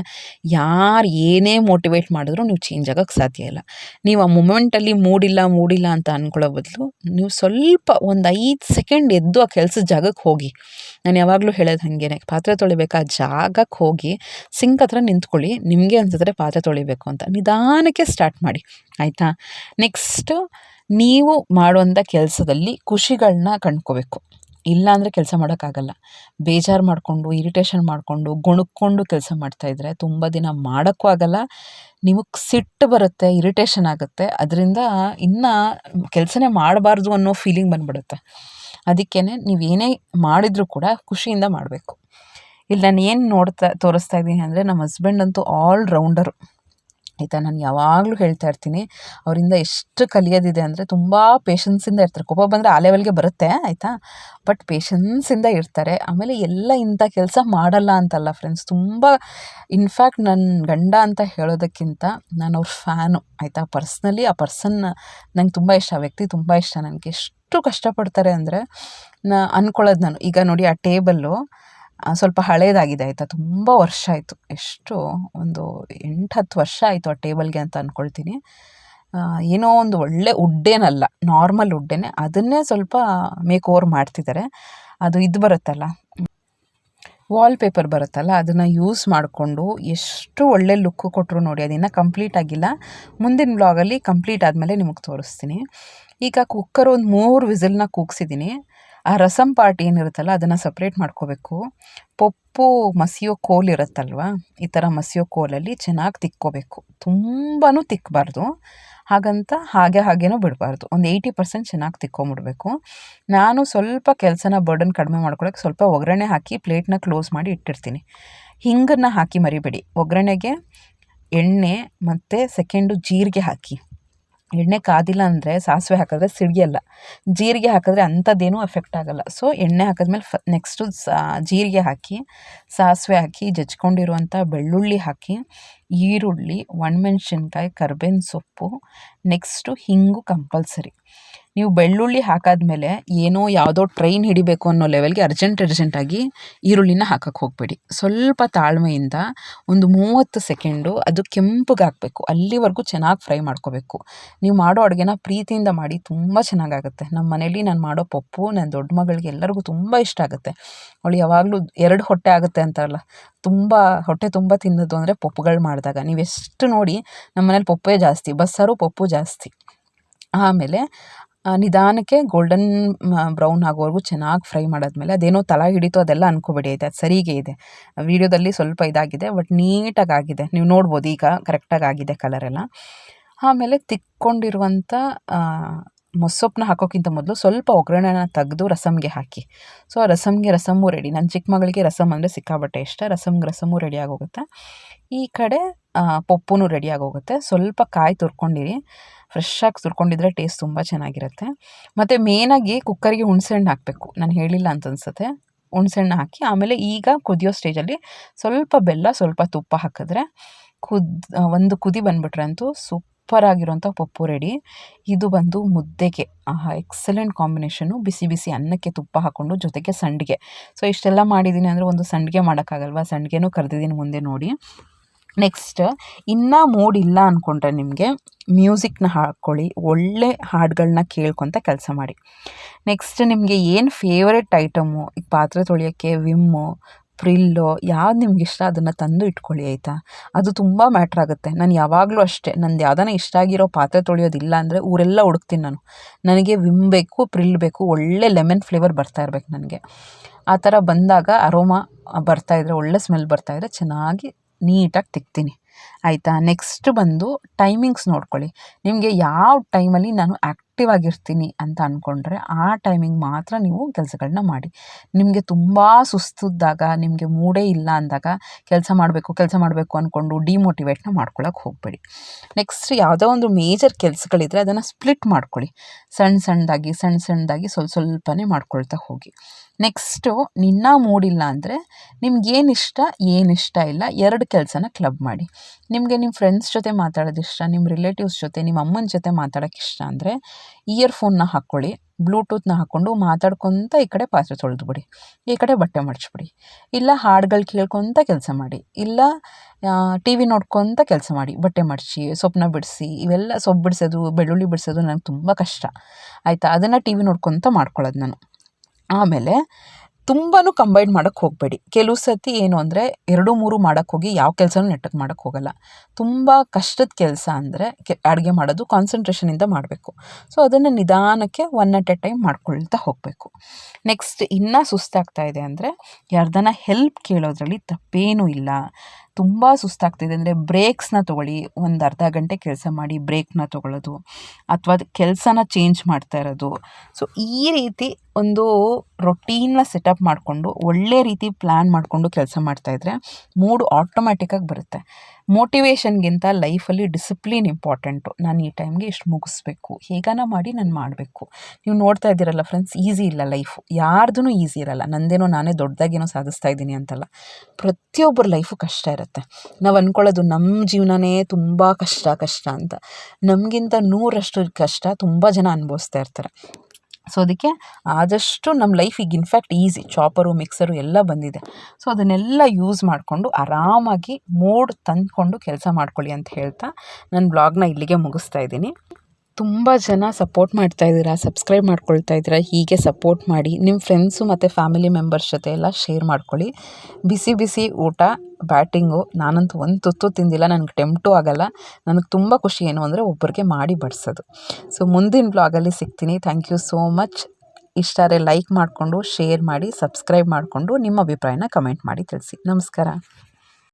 ಯಾರು ಏನೇ ಮೋಟಿವೇಟ್ ಮಾಡಿದ್ರು ನೀವು ಚೇಂಜ್ ಆಗೋಕ್ಕೆ ಸಾಧ್ಯ ಇಲ್ಲ. ನೀವು ಆ ಮೂಮೆಂಟಲ್ಲಿ ಮೂಡಿಲ್ಲ ಮೂಡಿಲ್ಲ ಅಂತ ಅಂದ್ಕೊಳ್ಳೋ ಬದಲು ನೀವು ಸ್ವಲ್ಪ ಒಂದು ಐದು ಸೆಕೆಂಡ್ ಎದ್ದು ಆ ಕೆಲಸದ ಜಾಗಕ್ಕೆ ಹೋಗಿ. ನಾನು ಯಾವಾಗಲೂ ಹೇಳೋದು ಹಾಗೇನೆ, ಪಾತ್ರೆ ತೊಳಿಬೇಕು ಜಾಗಕ್ಕೆ ಹೋಗಿ ಸಿಂಕ್ ಹತ್ರ ನಿಂತ್ಕೊಳ್ಳಿ, ನಿಮಗೆ ಅನ್ಸಿದ್ರೆ ಪಾತ್ರೆ ತೊಳಿಬೇಕು ಅಂತ ನಿಧಾನಕ್ಕೆ ಸ್ಟಾರ್ಟ್ ಮಾಡಿ, ಆಯಿತಾ? ನೆಕ್ಸ್ಟು ನೀವು ಮಾಡುವಂಥ ಕೆಲಸದಲ್ಲಿ ಖುಷಿಗಳನ್ನ ಕಂಡ್ಕೋಬೇಕು. ಇಲ್ಲ ಅಂದರೆ ಕೆಲಸ ಮಾಡೋಕ್ಕಾಗಲ್ಲ. ಬೇಜಾರು ಮಾಡಿಕೊಂಡು ಇರಿಟೇಷನ್ ಮಾಡಿಕೊಂಡು, ಗೊಣಕ್ಕೊಂಡು ಕೆಲಸ ಮಾಡ್ತಾಯಿದ್ರೆ ತುಂಬ ದಿನ ಮಾಡೋಕ್ಕೂ ಆಗಲ್ಲ. ನಿಮಗೆ ಸಿಟ್ಟು ಬರುತ್ತೆ ಇರಿಟೇಷನ್ ಆಗುತ್ತೆ. ಅದರಿಂದ ಇನ್ನೂ ಕೆಲಸನೇ ಮಾಡಬಾರ್ದು ಅನ್ನೋ ಫೀಲಿಂಗ್ ಬಂದುಬಿಡುತ್ತೆ. ಅದಕ್ಕೇ ನೀವು ಏನೇ ಮಾಡಿದರೂ ಕೂಡ ಖುಷಿಯಿಂದ ಮಾಡಬೇಕು. ಇಲ್ಲಿ ನಾನು ಏನು ನೋಡ್ತಾ, ತೋರಿಸ್ತಾ ಇದ್ದೀನಿ ಅಂದರೆ ನಮ್ಮ ಹಸ್ಬೆಂಡ್ ಅಂತೂ ಆಲ್ ರೌಂಡರು ಆಯಿತಾ ನಾನು ಯಾವಾಗಲೂ ಹೇಳ್ತಾ ಇರ್ತೀನಿ, ಅವರಿಂದ ಎಷ್ಟು ಕಲಿಯೋದಿದೆ ಅಂದರೆ ತುಂಬ ಪೇಷನ್ಸಿಂದ ಇರ್ತಾರೆ. ಕೋಪ ಬಂದರೆ ಆ ಲೆವೆಲ್ಗೆ ಬರುತ್ತೆ, ಆಯಿತಾ? ಬಟ್ ಪೇಷನ್ಸಿಂದ ಇರ್ತಾರೆ. ಆಮೇಲೆ ಎಲ್ಲ ಇಂಥ ಕೆಲಸ ಮಾಡಲ್ಲ ಅಂತಲ್ಲ ಫ್ರೆಂಡ್ಸ್ ತುಂಬ ಇನ್ಫ್ಯಾಕ್ಟ್ ನನ್ನ ಗಂಡ ಅಂತ ಹೇಳೋದಕ್ಕಿಂತ ನಾನು ಅವ್ರ ಫ್ಯಾನು ಆಯಿತಾ? ಪರ್ಸ್ನಲಿ ಆ ಪರ್ಸನ್ ನಂಗೆ ತುಂಬ ಇಷ್ಟ, ಆ ವ್ಯಕ್ತಿ ತುಂಬ ಇಷ್ಟ. ನನಗೆ ಎಷ್ಟು ಕಷ್ಟಪಡ್ತಾರೆ ಅಂದರೆ, ನಾ ಅಂದ್ಕೊಳ್ಳೋದು ನಾನು. ಈಗ ನೋಡಿ ಆ ಟೇಬಲ್ಲು ಸ್ವಲ್ಪ ಹಳೇದಾಗಿದೆ ಆಯಿತಾ? ತುಂಬ ವರ್ಷ ಆಯಿತು. ಎಷ್ಟು? ಒಂದು ಎಂಟು ಹತ್ತು ವರ್ಷ ಆಯಿತು ಆ ಟೇಬಲ್ಗೆ ಅಂತ ಅಂದ್ಕೊಳ್ತೀನಿ ಏನೋ ಒಂದು ಒಳ್ಳೆ ಉಡ್ಡೇನಲ್ಲ, ನಾರ್ಮಲ್ ಉಡ್ಡೇನೆ. ಅದನ್ನೇ ಸ್ವಲ್ಪ ಮೇಕ್ ಓವರ್ ಮಾಡ್ತಿದ್ದಾರೆ. ಅದು ಇದು ಬರುತ್ತಲ್ಲ? ವಾಲ್ಪೇಪರ್ ಬರುತ್ತಲ್ಲ? ಅದನ್ನು ಯೂಸ್ ಮಾಡಿಕೊಂಡು ಎಷ್ಟು ಒಳ್ಳೆ ಲುಕ್ ಕೊಟ್ಟರು ನೋಡಿ. ಅದಿನ್ನೂ ಕಂಪ್ಲೀಟ್ ಆಗಿಲ್ಲ. ಮುಂದಿನ ಬ್ಲಾಗಲ್ಲಿ ಕಂಪ್ಲೀಟ್ ಆದಮೇಲೆ ನಿಮಗೆ ತೋರಿಸ್ತೀನಿ. ಈಗ ಕುಕ್ಕರ್ ಒಂದು ಮೂರು ವಿಸಿಲ್ನ ಕೂಗ್ಸಿದ್ದೀನಿ. ಆ ರಸಂ ಪಾರ್ಟ್ ಏನಿರುತ್ತಲ್ಲ, ಅದನ್ನು ಸಪ್ರೇಟ್ ಮಾಡ್ಕೋಬೇಕು. ಪಪ್ಪು ಮಸಿಯೋ ಕೋಲ್ ಇರುತ್ತಲ್ವ, ಈ ಥರ ಮಸಿಯೋ ಕೋಲಲ್ಲಿ ಚೆನ್ನಾಗಿ ತಿಕ್ಕೋಬೇಕು. ತುಂಬಾ ತಿಕ್ಕಬಾರ್ದು ಹಾಗಂತ ಹಾಗೆ ಹಾಗೇನೂ ಬಿಡಬಾರ್ದು. ಒಂದು ಏಯ್ಟಿ ಪರ್ಸೆಂಟ್ ಚೆನ್ನಾಗಿ ತಿಕ್ಕೊಂಬಿಡ್ಬೇಕು. ನಾನು ಸ್ವಲ್ಪ ಕೆಲಸನ ಬರ್ಡನ್ ಕಡಿಮೆ ಮಾಡ್ಕೊಳಕ್ಕೆ ಸ್ವಲ್ಪ ಒಗ್ಗರಣೆ ಹಾಕಿ ಪ್ಲೇಟ್ನ ಕ್ಲೋಸ್ ಮಾಡಿ ಇಟ್ಟಿರ್ತೀನಿ. ಹಿಂಗನ್ನು ಹಾಕಿ ಮರಿಬೇಡಿ. ಒಗ್ಗರಣೆಗೆ ಎಣ್ಣೆ ಮತ್ತು ಸೆಕೆಂಡು ಜೀರಿಗೆ ಹಾಕಿ. ಎಣ್ಣೆ ಕಾದಿಲ್ಲ ಅಂದರೆ ಸಾಸಿವೆ ಹಾಕಿದ್ರೆ ಸಿಡಿಯಲ್ಲ. ಜೀರಿಗೆ ಹಾಕಿದ್ರೆ ಅಂಥದ್ದೇನೂ ಎಫೆಕ್ಟ್ ಆಗಲ್ಲ. ಸೊ ಎಣ್ಣೆ ಹಾಕಿದ್ಮೇಲೆ ಫ ನೆಕ್ಸ್ಟು ಜೀರಿಗೆ ಹಾಕಿ, ಸಾಸಿವೆ ಹಾಕಿ ಜಚ್ಕೊಂಡಿರುವಂಥ ಬೆಳ್ಳುಳ್ಳಿ ಹಾಕಿ, ಈರುಳ್ಳಿ, ಒಣಮೆಣ್ಸಿನ್ಕಾಯಿ, ಕರ್ಬೇವಿನ ಸೊಪ್ಪು ನೆಕ್ಸ್ಟು ಹಿಂಗು ಕಂಪಲ್ಸರಿ ನೀವು ಬೆಳ್ಳುಳ್ಳಿ ಹಾಕಾದ್ಮೇಲೆ ಏನೋ ಯಾವುದೋ ಟ್ರೈನ್ ಹಿಡಿಬೇಕು ಅನ್ನೋ ಲೆವೆಲ್ಗೆ ಅರ್ಜೆಂಟ್ ಅರ್ಜೆಂಟಾಗಿ ಈರುಳ್ಳಿನ ಹಾಕಕ್ಕೆ ಹೋಗಬೇಡಿ. ಸ್ವಲ್ಪ ತಾಳ್ಮೆಯಿಂದ ಒಂದು ಮೂವತ್ತು ಸೆಕೆಂಡು ಅದು ಕೆಂಪಗಾಗಬೇಕು ಅಲ್ಲಿವರೆಗೂ ಚೆನ್ನಾಗಿ ಫ್ರೈ ಮಾಡ್ಕೋಬೇಕು. ನೀವು ಮಾಡೋ ಅಡುಗೆನ ಪ್ರೀತಿಯಿಂದ ಮಾಡಿ ತುಂಬ ಚೆನ್ನಾಗಾಗುತ್ತೆ. ನಮ್ಮ ಮನೇಲಿ ನಾನು ಮಾಡೋ ಪಪ್ಪು ನನ್ನ ದೊಡ್ಡ ಮಗಳಿಗೆ ಎಲ್ಲರಿಗೂ ತುಂಬ ಇಷ್ಟ ಆಗುತ್ತೆ. ಅವಳು ಯಾವಾಗಲೂ ಎರಡು ಹೊಟ್ಟೆ ಆಗುತ್ತೆ ಅಂತಾರಲ್ಲ, ತುಂಬ ಹೊಟ್ಟೆ ತುಂಬ ತಿನ್ನೋದು ಅಂದರೆ ಪಪ್ಪುಗಳು ಮಾಡಿದಾಗ. ನೀವೆಷ್ಟು ನೋಡಿ ನಮ್ಮ ಮನೇಲಿ ಪಪ್ಪೇ ಜಾಸ್ತಿ, ಬಸ್ಸಾರು ಪಪ್ಪು ಜಾಸ್ತಿ. ಆಮೇಲೆ ನಿಧಾನಕ್ಕೆ ಗೋಲ್ಡನ್ ಬ್ರೌನ್ ಆಗೋವರೆಗೂ ಚೆನ್ನಾಗಿ ಫ್ರೈ ಮಾಡಾದ್ಮೇಲೆ ಅದೇನೋ ತಳ ಹಿಡಿತು ಅದೆಲ್ಲ ಅನ್ಕೋಬೇಡಿ ಆಯಿತು ಅದು ಸರಿಗೆ ಇದೆ. ವೀಡಿಯೋದಲ್ಲಿ ಸ್ವಲ್ಪ ಇದಾಗಿದೆ ಬಟ್ ನೀಟಾಗಿ ಆಗಿದೆ ನೀವು ನೋಡ್ಬೋದು ಈಗ ಕರೆಕ್ಟಾಗಿ ಆಗಿದೆ ಕಲರೆಲ್ಲ ಆಮೇಲೆ ತಿಕ್ಕೊಂಡಿರುವಂಥ ಮೊಸಪ್ಪನ್ನ ಹಾಕೋಕ್ಕಿಂತ ಮೊದಲು ಸ್ವಲ್ಪ ಒಗ್ಗರಣೆನ ತೆಗೆದು ರಸಮ್ಗೆ ಹಾಕಿ. ಸೊ ರಸಮ್ಗೆ ರಸಮ್ಮು ರೆಡಿ ನನ್ನ ಚಿಕ್ಕ ಮಗಳಿಗೆ ರಸಮ್ ಅಂದರೆ ಸಿಕ್ಕಾಬಟ್ಟೆ ಇಷ್ಟ. ರಸಮ್ಗೆ ರಸಮ್ಮು ರೆಡಿ ಆಗೋಗುತ್ತೆ. ಈ ಕಡೆ ಪಪ್ಪುನು ರೆಡಿ ಆಗೋಗುತ್ತೆ. ಸ್ವಲ್ಪ ಕಾಯಿ ತುರ್ಕೊಂಡಿರಿ. ಫ್ರೆಶ್ಶಾಗಿ ತುರ್ಕೊಂಡಿದ್ರೆ ಟೇಸ್ಟ್ ತುಂಬ ಚೆನ್ನಾಗಿರುತ್ತೆ. ಮತ್ತು ಮೇನಾಗಿ ಕುಕ್ಕರಿಗೆ ಹುಣಸೆಹಣ್ಣು ಹಾಕಬೇಕು. ನಾನು ಹೇಳಿಲ್ಲ ಅಂತ ಅನ್ಸುತ್ತೆ. ಹುಣಸೆಹಣ್ಣು ಹಾಕಿ, ಆಮೇಲೆ ಈಗ ಕುದಿಯೋ ಸ್ಟೇಜಲ್ಲಿ ಸ್ವಲ್ಪ ಬೆಲ್ಲ, ಸ್ವಲ್ಪ ತುಪ್ಪ ಹಾಕಿದ್ರೆ ಕುದ್ ಒಂದು ಕುದಿ ಬಂದುಬಿಟ್ರೆ ಅಂತೂ ಸೂಪರ್ ಆಗಿರೋಂಥ ಪಪ್ಪು ರೆಡಿ. ಇದು ಬಂದು ಮುದ್ದೆಗೆ, ಆಹಾ ಎಕ್ಸಲೆಂಟ್ ಕಾಂಬಿನೇಷನು ಬಿಸಿ ಬಿಸಿ ಅನ್ನಕ್ಕೆ ತುಪ್ಪ ಹಾಕ್ಕೊಂಡು ಜೊತೆಗೆ ಸಂಡಿಗೆ. ಸೊ ಇಷ್ಟೆಲ್ಲ ಮಾಡಿದ್ದೀನಿ ಅಂದರೆ ಒಂದು ಸಂಡಿಗೆ ಮಾಡೋಕ್ಕಾಗಲ್ವಾ? ಸಂಡಿಗೆನೂ ಕರೆದಿದ್ದೀನಿ ಮುಂದೆ ನೋಡಿ. ನೆಕ್ಸ್ಟ್ ಇನ್ನೂ ಮೂಡ್ ಇಲ್ಲ ಅಂದ್ಕೊಂಡ್ರೆ ನಿಮಗೆ ಮ್ಯೂಸಿಕ್ನ ಹಾಕ್ಕೊಳ್ಳಿ ಒಳ್ಳೆ ಹಾಡುಗಳನ್ನ ಕೇಳ್ಕೊತ ಕೆಲಸ ಮಾಡಿ. ನೆಕ್ಸ್ಟ್ ನಿಮಗೆ ಏನು ಫೇವ್ರೆಟ್ ಐಟಮು ಈಗ ಪಾತ್ರೆ ತೊಳೆಯೋಕ್ಕೆ, ವಿಮ್ಮು ಪ್ರಿಲ್ಲು ಯಾವ್ದು ನಿಮ್ಗೆ ಇಷ್ಟ, ಅದನ್ನು ತಂದು ಇಟ್ಕೊಳ್ಳಿ, ಆಯಿತಾ? ಅದು ತುಂಬ ಮ್ಯಾಟ್ರ್ ಆಗುತ್ತೆ. ನಾನು ಯಾವಾಗಲೂ ಅಷ್ಟೇ, ನಂದು ಯಾವ್ದಾನ ಇಷ್ಟ ಆಗಿರೋ ಪಾತ್ರೆ ತೊಳೆಯೋದಿಲ್ಲ ಅಂದರೆ ಊರೆಲ್ಲ ಹುಡುಕ್ತೀನಿ ನಾನು. ನನಗೆ ವಿಮ್ ಬೇಕು ಪ್ರಿಲ್ ಬೇಕು, ಒಳ್ಳೆ ಲೆಮನ್ ಫ್ಲೇವರ್ ಬರ್ತಾ ಇರ್ಬೇಕು ನನಗೆ. ಆ ಥರ ಬಂದಾಗ ಅರೋಮಾ ಬರ್ತಾಯಿದ್ರೆ ಒಳ್ಳೆ ಸ್ಮೆಲ್ ಬರ್ತಾಯಿದ್ರೆ ಚೆನ್ನಾಗಿ ನೀಟಾಗಿ ತಿಕ್ತೀನಿ. ಆಯಿತಾ? ನೆಕ್ಸ್ಟ್ ಬಂದು ಟೈಮಿಂಗ್ಸ್ ನೋಡ್ಕೊಳ್ಳಿ. ನಿಮಗೆ ಯಾವ ಟೈಮಲ್ಲಿ ನಾನು ಆ್ಯಕ್ಟಿವ್ ಆಗಿರ್ತೀನಿ ಅಂತ ಅಂದ್ಕೊಂಡ್ರೆ ಆ ಟೈಮಿಂಗ್ ಮಾತ್ರ ನೀವು ಕೆಲಸಗಳನ್ನ ಮಾಡಿ. ನಿಮಗೆ ತುಂಬ ಸುಸ್ತಿದ್ದಾಗ, ನಿಮಗೆ ಮೂಡೇ ಇಲ್ಲ ಅಂದಾಗ ಕೆಲಸ ಮಾಡಬೇಕು ಕೆಲಸ ಮಾಡಬೇಕು ಅಂದ್ಕೊಂಡು ಡಿಮೋಟಿವೇಟ್ನ ಮಾಡ್ಕೊಳ್ಳೋಕೆ ಹೋಗಬೇಡಿ. ನೆಕ್ಸ್ಟ್ ಯಾವುದೋ ಒಂದು ಮೇಜರ್ ಕೆಲಸಗಳಿದ್ರೆ ಅದನ್ನು ಸ್ಪ್ಲಿಟ್ ಮಾಡ್ಕೊಳ್ಳಿ. ಸಣ್ಣ ಸಣ್ಣದಾಗಿ ಸಣ್ಣ ಸಣ್ಣದಾಗಿ ಸ್ವಲ್ಪ ಸ್ವಲ್ಪನೇ ಮಾಡ್ಕೊಳ್ತಾ ಹೋಗಿ. ನೆಕ್ಸ್ಟು ನಿನ್ನ ಮೂಡಿಲ್ಲ ಅಂದರೆ ನಿಮ್ಗೆ ಏನು ಇಷ್ಟ ಏನು ಇಷ್ಟ ಇಲ್ಲ, ಎರಡು ಕೆಲಸನ ಕ್ಲಬ್ ಮಾಡಿ. ನಿಮಗೆ ನಿಮ್ಮ ಫ್ರೆಂಡ್ಸ್ ಜೊತೆ ಮಾತಾಡೋದು ಇಷ್ಟ ನಿಮ್ಮ ರಿಲೇಟಿವ್ಸ್ ಜೊತೆ ನಿಮ್ಮ ಅಮ್ಮನ ಜೊತೆ ಮಾತಾಡೋಕ್ಕೆ ಇಷ್ಟ ಅಂದರೆ ಇಯರ್ಫೋನ್ನ ಹಾಕ್ಕೊಳ್ಳಿ ಬ್ಲೂಟೂತ್ನ ಹಾಕ್ಕೊಂಡು ಮಾತಾಡ್ಕೊತ ಈ ಕಡೆ ಪಾತ್ರೆ ತೊಳೆದ್ಬಿಡಿ, ಈ ಕಡೆ ಬಟ್ಟೆ ಮಡಚ್ಬಿಡಿ. ಇಲ್ಲ ಹಾಡುಗಳು ಕೇಳ್ಕೊತ ಕೆಲಸ ಮಾಡಿ, ಇಲ್ಲ ಟಿ ವಿ ನೋಡ್ಕೊತ ಕೆಲಸ ಮಾಡಿ, ಬಟ್ಟೆ ಮಡಚಿ ಸೊಪ್ಪನ್ನ ಬಿಡಿಸಿ, ಇವೆಲ್ಲ ಸೊಪ್ಪು ಬಿಡಿಸೋದು, ಬೆಳ್ಳುಳ್ಳಿ ಬಿಡಿಸೋದು ನನಗೆ ತುಂಬ ಕಷ್ಟ. ಆಯಿತಾ? ಅದನ್ನು ಟಿ ವಿ ನೋಡ್ಕೊತ ಮಾಡ್ಕೊಳ್ಳೋದು ನಾನು. ಆಮೇಲೆ ತುಂಬಾ ಕಂಬೈನ್ ಮಾಡೋಕ್ಕೆ ಹೋಗಬೇಡಿ. ಕೆಲವು ಸತಿ ಏನು ಅಂದರೆ ಎರಡು, ಮೂರು ಮಾಡೋಕ್ಕೆ ಹೋಗಿ ಯಾವ ಕೆಲಸನೂ ನೆಟ್ಟಗೆ ಮಾಡೋಕ್ಕೆ ಹೋಗಲ್ಲ. ತುಂಬ ಕಷ್ಟದ ಕೆಲಸ ಅಂದರೆ ಕೆ, ಅಡುಗೆ ಮಾಡೋದು ಕಾನ್ಸಂಟ್ರೇಷನಿಂದ ಮಾಡಬೇಕು. ಸೊ ಅದನ್ನು ನಿಧಾನಕ್ಕೆ ಒನ್ ಅಟ್ ಎ ಟೈಮ್ ಮಾಡ್ಕೊಳ್ತಾ ಹೋಗಬೇಕು. ನೆಕ್ಸ್ಟ್ ಇನ್ನೂ ಸುಸ್ತಾಗ್ತಾ ಇದೆ ಅಂದರೆ ಯಾರ್ದನ ಹೆಲ್ಪ್ ಕೇಳೋದ್ರಲ್ಲಿ ತಪ್ಪೇನೂ ಇಲ್ಲ. ತುಂಬ ಸುಸ್ತಾಗ್ತಿದೆ ಅಂದರೆ ಬ್ರೇಕ್ಸ್ನ ತೊಗೊಳ್ಳಿ. ಒಂದು ಅರ್ಧ ಗಂಟೆ ಕೆಲಸ ಮಾಡಿ ಬ್ರೇಕ್ನ ತೊಗೊಳ್ಳೋದು. ಅಥವಾ ಕೆಲಸನ ಚೇಂಜ್ ಮಾಡ್ತಾ ಇರೋದು. ಸೊ ಈ ರೀತಿ ಒಂದು ರೊಟೀನ್ನ ಸೆಟಪ್ ಮಾಡಿಕೊಂಡು, ಒಳ್ಳೆ ರೀತಿ ಪ್ಲ್ಯಾನ್ ಮಾಡಿಕೊಂಡು ಕೆಲಸ ಮಾಡ್ತಾಯಿದ್ರೆ ಮೂಡ್ ಆಟೋಮ್ಯಾಟಿಕ್ಕಾಗಿ ಬರುತ್ತೆ. ಮೋಟಿವೇಶನ್ಗಿಂತ ಲೈಫಲ್ಲಿ ಡಿಸಿಪ್ಲಿನ್ ಇಂಪಾರ್ಟೆಂಟು ನಾನು ಈ ಟೈಮ್ಗೆ ಇಷ್ಟು ಮುಗಿಸ್ಬೇಕು. ಹೇಗಾನ ಮಾಡಿ ನಾನು ಮಾಡಬೇಕು. ನೀವು ನೋಡ್ತಾ ಇದ್ದೀರಲ್ಲ ಫ್ರೆಂಡ್ಸ್ ಈಸಿ ಇಲ್ಲ ಲೈಫು ಯಾರ್ದೂ ಈಸಿ ಇರಲ್ಲ. ನಂದೇನೋ ನಾನೇ ದೊಡ್ಡದಾಗೇನೋ ಸಾಧಿಸ್ತಾ ಇದ್ದೀನಿ ಅಂತಲ್ಲ. ಪ್ರತಿಯೊಬ್ಬರ ಲೈಫು ಕಷ್ಟ ಇರುತ್ತೆ. ನಾವು ಅಂದ್ಕೊಳ್ಳೋದು ನಮ್ಮ ಜೀವನನೇ ತುಂಬ ಕಷ್ಟ ಕಷ್ಟ ಅಂತ. ನಮಗಿಂತ ನೂರಷ್ಟು ಕಷ್ಟ ತುಂಬ ಜನ ಅನುಭವಿಸ್ತಾ ಇರ್ತಾರೆ. ಸೊ ಅದಕ್ಕೆ ಆದಷ್ಟು ನಮ್ಮ ಲೈಫಿಗೆ in fact easy chopper mixer ಎಲ್ಲ ಬಂದಿದೆ. ಸೊ ಅದನ್ನೆಲ್ಲ ಯೂಸ್ ಮಾಡಿಕೊಂಡು ಆರಾಮಾಗಿ ಮೂಡ್ ತಂದ್ಕೊಂಡು ಕೆಲಸ ಮಾಡ್ಕೊಳ್ಳಿ ಅಂತ ಹೇಳ್ತಾ ನನ್ನ ಬ್ಲಾಗ್ನ ಇಲ್ಲಿಗೆ ಮುಗಿಸ್ತಾ ಇದ್ದೀನಿ. ತುಂಬ ಜನ ಸಪೋರ್ಟ್ ಮಾಡ್ತಾ ಇದ್ದೀರಾ ಸಬ್ಸ್ಕ್ರೈಬ್ ಮಾಡ್ಕೊಳ್ತಾ ಇದ್ದೀರಾ, ಹೀಗೆ ಸಪೋರ್ಟ್ ಮಾಡಿ ನಿಮ್ಮ ಫ್ರೆಂಡ್ಸು ಮತ್ತು ಫ್ಯಾಮಿಲಿ ಮೆಂಬರ್ಸ್ ಜೊತೆ ಎಲ್ಲ ಶೇರ್ ಮಾಡ್ಕೊಳ್ಳಿ. ಬಿಸಿ ಬಿಸಿ ಊಟ ಬ್ಯಾಟಿಂಗು ನಾನಂತೂ ಒಂದು ತುತ್ತು ತಿಂದಿಲ್ಲ, ನನಗೆ ಟೆಂಪ್ಟು ಆಗಲ್ಲ. ನನಗೆ ತುಂಬ ಖುಷಿ ಏನು ಅಂದರೆ ಒಬ್ಬರಿಗೆ ಮಾಡಿ ಬಡಿಸೋದು. ಸೊ ಮುಂದಿನ ಬ್ಲಾಗಲ್ಲಿ ಸಿಗ್ತೀನಿ. ಥ್ಯಾಂಕ್ ಯು ಸೋ ಮಚ್ ಇಷ್ಟಾರೆ ಲೈಕ್ ಮಾಡಿಕೊಂಡು ಶೇರ್ ಮಾಡಿ ಸಬ್ಸ್ಕ್ರೈಬ್ ಮಾಡಿಕೊಂಡು ನಿಮ್ಮ ಅಭಿಪ್ರಾಯನ ಕಮೆಂಟ್ ಮಾಡಿ ತಿಳಿಸಿ. ನಮಸ್ಕಾರ.